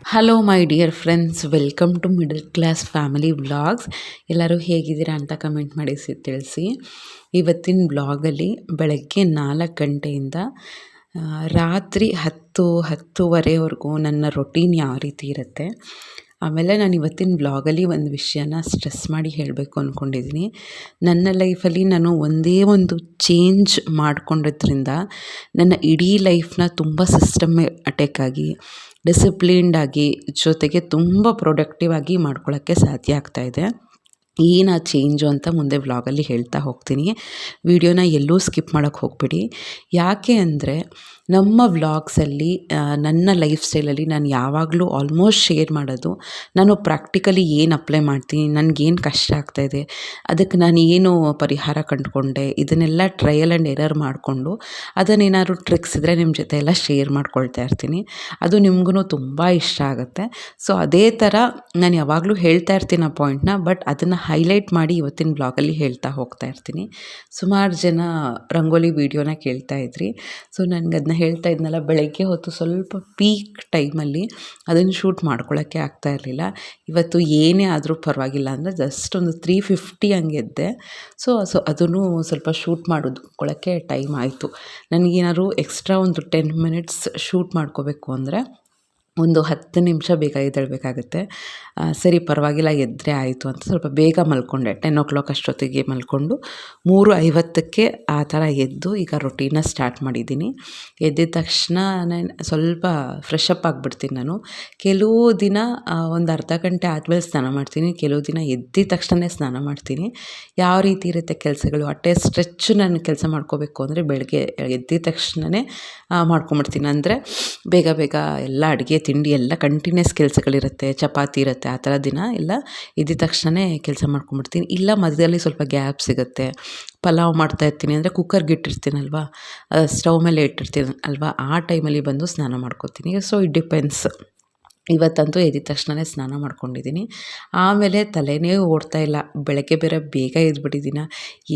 Hello my dear friends welcome to middle class family vlogs ಎಲ್ಲರೂ ಹೇಗಿದ್ದೀರಾ ಅಂತ comment ಮಾಡಿ ಸಿ ತಿಳಿಸಿ. ಇವತ್ತಿನ ಬ್ಲಾಗಲ್ಲಿ ಬೆಳಗ್ಗೆ ನಾಲ್ಕು ಗಂಟೆಯಿಂದ ರಾತ್ರಿ ಹತ್ತು ಹತ್ತುವರೆವರೆಗೂ ನನ್ನ ರೊಟೀನ್ ಯಾವ ರೀತಿ ಇರುತ್ತೆ. ಆಮೇಲೆ ನಾನು ಇವತ್ತಿನ ಬ್ಲಾಗಲ್ಲಿ ಒಂದು ವಿಷಯನ ಸ್ಟ್ರೆಸ್ ಮಾಡಿ ಹೇಳಬೇಕು ಅಂದ್ಕೊಂಡಿದ್ದೀನಿ ನನ್ನ ಲೈಫಲ್ಲಿ ನಾನು ಒಂದೇ ಒಂದು ಚೇಂಜ್ ಮಾಡಿಕೊಂಡಿದ್ದರಿಂದ ನನ್ನ ಇಡೀ ಲೈಫ್ನ ತುಂಬ ಸಿಸ್ಟಮ್ ಅಟ್ಯಾಕ್ ಆಗಿ ಡಿಸಿಪ್ಲೀನ್ಡ್ ಆಗಿ, ಜೊತೆಗೆ ತುಂಬ ಪ್ರೊಡಕ್ಟಿವ್ ಆಗಿ ಮಾಡ್ಕೊಳ್ಳೋಕ್ಕೆ ಸಾಧ್ಯ ಆಗ್ತಾಯಿದೆ ಏನು ಆ ಚೇಂಜು ಅಂತ ಮುಂದೆ ವ್ಲಾಗಲ್ಲಿ ಹೇಳ್ತಾ ಹೋಗ್ತೀನಿ. ವಿಡಿಯೋನ ಎಲ್ಲೂ ಸ್ಕಿಪ್ ಮಾಡೋಕ್ಕೆ ಹೋಗ್ಬೇಡಿ. ಯಾಕೆ ಅಂದರೆ ನಮ್ಮ ವ್ಲಾಗ್ಸಲ್ಲಿ ನನ್ನ ಲೈಫ್ ಸ್ಟೈಲಲ್ಲಿ ನಾನು ಯಾವಾಗಲೂ ಆಲ್ಮೋಸ್ಟ್ ಶೇರ್ ಮಾಡೋದು, ನಾನು ಪ್ರಾಕ್ಟಿಕಲಿ ಏನು ಅಪ್ಲೈ ಮಾಡ್ತೀನಿ, ನನಗೇನು ಕಷ್ಟ ಆಗ್ತಾಯಿದೆ ಅದಕ್ಕೆ ನಾನು ಏನು ಪರಿಹಾರ ಕಂಡುಕೊಂಡೆ, ಇದನ್ನೆಲ್ಲ ಟ್ರಯಲ್ ಆ್ಯಂಡ್ ಎರರ್ ಮಾಡಿಕೊಂಡು ಅದನ್ನೇನಾದ್ರು ಟ್ರಿಕ್ಸ್ ಇದ್ದರೆ ನಿಮ್ಮ ಜೊತೆ ಎಲ್ಲ ಶೇರ್ ಮಾಡ್ಕೊಳ್ತಾ ಇರ್ತೀನಿ. ಅದು ನಿಮಗೂ ತುಂಬ ಇಷ್ಟ ಆಗುತ್ತೆ. ಸೊ, ಅದೇ ಥರ ನಾನು ಯಾವಾಗಲೂ ಹೇಳ್ತಾ ಇರ್ತೀನಿ ಆ ಪಾಯಿಂಟ್ನ, ಬಟ್ ಅದನ್ನು ಹೈಲೈಟ್ ಮಾಡಿ ಇವತ್ತಿನ ಬ್ಲಾಗಲ್ಲಿ ಹೇಳ್ತಾ ಹೋಗ್ತಾ ಇರ್ತೀನಿ. ಸುಮಾರು ಜನ ರಂಗೋಲಿ ವೀಡಿಯೋನ ಕೇಳ್ತಾ ಇದ್ರಿ, ಸೊ ನನಗೆ ಅದನ್ನ ಹೇಳ್ತಾ ಇದ್ನಲ್ಲ, ಬೆಳಗ್ಗೆ ಹೊತ್ತು ಸ್ವಲ್ಪ ಪೀಕ್ ಟೈಮಲ್ಲಿ ಅದನ್ನು ಶೂಟ್ ಮಾಡ್ಕೊಳ್ಳೋಕ್ಕೆ ಆಗ್ತಾ ಇರಲಿಲ್ಲ. ಇವತ್ತು ಏನೇ ಆದರೂ ಪರವಾಗಿಲ್ಲ ಅಂದರೆ ಜಸ್ಟ್ ಒಂದು ತ್ರೀ ಫಿಫ್ಟಿ ಹಂಗೆ ಎದ್ದೆ. ಸೊ ಸೊ ಅದನ್ನು ಸ್ವಲ್ಪ ಶೂಟ್ ಮಾಡಿಕೊಳ್ಳೋಕ್ಕೆ ಟೈಮ್ ಆಯಿತು. ನನಗೇನಾದ್ರು ಎಕ್ಸ್ಟ್ರಾ ಒಂದು ಟೆನ್ ಮಿನಿಟ್ಸ್ ಶೂಟ್ ಮಾಡ್ಕೋಬೇಕು ಅಂದರೆ ಒಂದು ಹತ್ತು ನಿಮಿಷ ಬೇಗ ಎದ್ದೇಳಬೇಕಾಗತ್ತೆ. ಸರಿ ಪರವಾಗಿಲ್ಲ ಎದ್ದರೆ ಆಯಿತು ಅಂತ ಸ್ವಲ್ಪ ಬೇಗ ಮಲ್ಕೊಂಡೆ. ಟೆನ್ ಓ ಕ್ಲಾಕ್ ಅಷ್ಟೊತ್ತಿಗೆ ಮಲ್ಕೊಂಡು ಮೂರು ಐವತ್ತಕ್ಕೆ ಆ ಥರ ಎದ್ದು ಈಗ ರೊಟೀನ ಸ್ಟಾರ್ಟ್ ಮಾಡಿದ್ದೀನಿ. ಎದ್ದಿದ ತಕ್ಷಣ ನಾನು ಸ್ವಲ್ಪ ಫ್ರೆಶ್ ಅಪ್ ಆಗಿಬಿಡ್ತೀನಿ ನಾನು. ಕೆಲವು ದಿನ ಒಂದು ಅರ್ಧ ಗಂಟೆ ಆದಮೇಲೆ ಸ್ನಾನ ಮಾಡ್ತೀನಿ. ಕೆಲವು ದಿನ ಎದ್ದಿದ ತಕ್ಷಣವೇ ಸ್ನಾನ ಮಾಡ್ತೀನಿ. ಯಾವ ರೀತಿ ಇರುತ್ತೆ ಕೆಲಸಗಳು? ಅಟ್ಟೆ ಸ್ಟ್ರೆಚ್ ನಾನು ಕೆಲಸ ಮಾಡ್ಕೋಬೇಕು ಅಂದರೆ ಬೆಳಗ್ಗೆ ಎದ್ದಿದ ತಕ್ಷಣವೇ ಮಾಡ್ಕೊಂಬಿಡ್ತೀನಿ. ಅಂದರೆ ಬೇಗ ಬೇಗ ಎಲ್ಲ ಅಡುಗೆ ತಿಂಡಿ ಎಲ್ಲ ಕಂಟಿನ್ಯೂಸ್ ಕೆಲಸಗಳಿರುತ್ತೆ, ಚಪಾತಿ ಇರುತ್ತೆ, ಆ ಥರ ದಿನ ಎಲ್ಲ ಇದ್ದಿದ ತಕ್ಷಣವೇ ಕೆಲಸ ಮಾಡ್ಕೊಂಬಿಡ್ತೀನಿ ಇಲ್ಲ, ಮಧ್ಯದಲ್ಲಿ ಸ್ವಲ್ಪ ಗ್ಯಾಪ್ ಸಿಗುತ್ತೆ. ಪಲಾವ್ ಮಾಡ್ತಾ ಇರ್ತೀನಿ ಅಂದರೆ ಕುಕ್ಕರ್ಗೆ ಇಟ್ಟಿರ್ತೀನಲ್ವಾ? ಸ್ಟವ್ ಮೇಲೆ ಇಟ್ಟಿರ್ತೀನಿ ಅಲ್ವಾ ಆ ಟೈಮಲ್ಲಿ ಬಂದು ಸ್ನಾನ ಮಾಡ್ಕೋತೀನಿ. ಸೊ ಇಟ್ ಡಿಪೆಂಡ್ಸ್ ಇವತ್ತಂತೂ ಎದ್ದಿದ ತಕ್ಷಣವೇ ಸ್ನಾನ ಮಾಡ್ಕೊಂಡಿದ್ದೀನಿ. ಆಮೇಲೆ ತಲೆನೇ ಓಡ್ತಾ ಇಲ್ಲ. ಬೆಳಗ್ಗೆ ಬೇರೆ ಬೇಗ ಇದ್ಬಿಟ್ಟಿದ್ದೀನ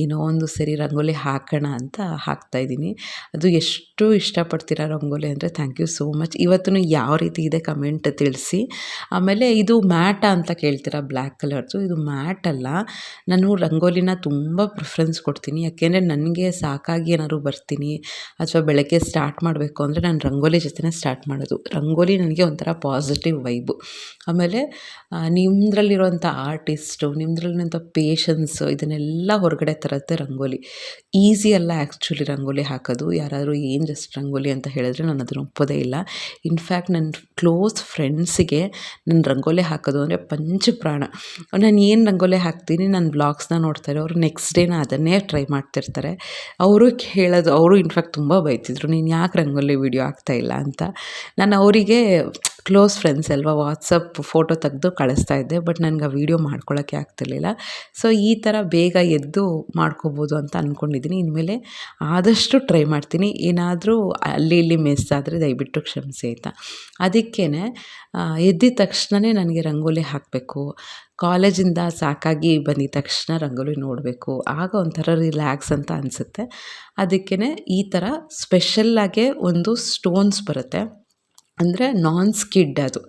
ಏನೋ ಒಂದು ಸರಿ ರಂಗೋಲಿ ಹಾಕೋಣ ಅಂತ ಹಾಕ್ತಾಯಿದ್ದೀನಿ ಅದು ಎಷ್ಟು ಇಷ್ಟಪಡ್ತೀರಾ ರಂಗೋಲಿ ಅಂದರೆ ಥ್ಯಾಂಕ್ ಯು ಸೋ ಮಚ್. ಇವತ್ತು ಯಾವ ರೀತಿ ಇದೆ ಕಮೆಂಟ್ ತಿಳಿಸಿ. ಆಮೇಲೆ ಇದು ಮ್ಯಾಟ ಅಂತ ಕೇಳ್ತೀರಾ ಬ್ಲ್ಯಾಕ್ ಕಲರ್ದು? ಇದು ಮ್ಯಾಟ್ ಅಲ್ಲ. ನಾನು ರಂಗೋಲಿನ ತುಂಬ ಪ್ರಿಫರೆನ್ಸ್ ಕೊಡ್ತೀನಿ. ಯಾಕೆಂದರೆ ನನಗೆ ಸಾಕಾಗಿ ಏನಾದ್ರು ಬರ್ತೀನಿ ಅಥವಾ ಬೆಳಗ್ಗೆ ಸ್ಟಾರ್ಟ್ ಮಾಡಬೇಕು ಅಂದರೆ ನಾನು ರಂಗೋಲಿ ಜೊತೆನೇ ಸ್ಟಾರ್ಟ್ ಮಾಡೋದು. ರಂಗೋಲಿ ನನಗೆ ಒಂಥರ ಪಾಸಿಟಿವ್ ವೈಬು ಆಮೇಲೆ ನಿಮ್ಮದ್ರಲ್ಲಿರುವಂಥ ಆರ್ಟಿಸ್ಟು ನಿಮ್ಮದ್ರಲ್ಲಿರುವಂಥ ಪೇಷನ್ಸು ಇದನ್ನೆಲ್ಲ ಹೊರಗಡೆ ತರುತ್ತೆ ರಂಗೋಲಿ. ಈಸಿ ಅಲ್ಲ ಆ್ಯಕ್ಚುಲಿ ರಂಗೋಲಿ ಹಾಕೋದು. ಯಾರಾದರೂ ಏನು ಜಸ್ಟ್ ರಂಗೋಲಿ ಅಂತ ಹೇಳಿದ್ರೆ ನಾನು ಅದನ್ನು ಒಪ್ಪೋದೇ ಇಲ್ಲ. ಇನ್ಫ್ಯಾಕ್ಟ್ ನನ್ನ ಕ್ಲೋಸ್ ಫ್ರೆಂಡ್ಸಿಗೆ ನನ್ನ ರಂಗೋಲಿ ಹಾಕೋದು ಅಂದರೆ ಪಂಚಪ್ರಾಣ. ನಾನು ಏನು ರಂಗೋಲಿ ಹಾಕ್ತೀನಿ ನನ್ನ ಬ್ಲಾಗ್ಸ್ನ ನೋಡ್ತಾರೆ ಅವರು ನೆಕ್ಸ್ಟ್ ಡೇನ ಅದನ್ನೇ ಟ್ರೈ ಮಾಡ್ತಿರ್ತಾರೆ. ಅವರು ಹೇಳೋದು ಅವರು ಇನ್ಫ್ಯಾಕ್ಟ್ ತುಂಬ ಬೈತಿದ್ರು, ನೀನು ಯಾಕೆ ರಂಗೋಲಿ ವೀಡಿಯೋ ಹಾಕ್ತಾಯಿಲ್ಲ ಅಂತ. ನಾನು ಅವರಿಗೆ ಕ್ಲೋಸ್ ಫ್ರೆಂಡ್ಸ್ ಅಲ್ವಾ ವಾಟ್ಸಪ್ ಫೋಟೋ ತೆಗೆದು ಕಳಿಸ್ತಾ ಇದ್ದೆ ಬಟ್ ನನಗೆ ಆ ವೀಡಿಯೋ ಮಾಡ್ಕೊಳ್ಳೋಕ್ಕೆ ಆಗ್ತಿರ್ಲಿಲ್ಲ. ಸೊ ಈ ಥರ ಬೇಗ ಎದ್ದು ಮಾಡ್ಕೋಬೋದು ಅಂತ ಅಂದ್ಕೊಂಡಿದ್ದೀನಿ ಇನ್ಮೇಲೆ ಆದಷ್ಟು ಟ್ರೈ ಮಾಡ್ತೀನಿ. ಏನಾದರೂ ಅಲ್ಲಿ ಇಲ್ಲಿ ಮಿಸ್ ಆದರೆ ದಯವಿಟ್ಟು ಕ್ಷಮಿಸಿ ಆಯಿತಾ ಅದಕ್ಕೇ ಎದ್ದಿದ ತಕ್ಷಣವೇ ನನಗೆ ರಂಗೋಲಿ ಹಾಕಬೇಕು. ಕಾಲೇಜಿಂದ ಸಾಕಾಗಿ ಬಂದಿದ ತಕ್ಷಣ ರಂಗೋಲಿ ನೋಡಬೇಕು. ಆಗ ಒಂಥರ ರಿಲ್ಯಾಕ್ಸ್ ಅಂತ ಅನಿಸುತ್ತೆ. ಅದಕ್ಕೇ ಈ ಥರ ಸ್ಪೆಷಲ್ಲಾಗೆ ಒಂದು ಸ್ಟೋನ್ಸ್ ಬರುತ್ತೆ. ಅಂದರೆ ನಾನ್ ಸ್ಕಿಡ್ ಅದು.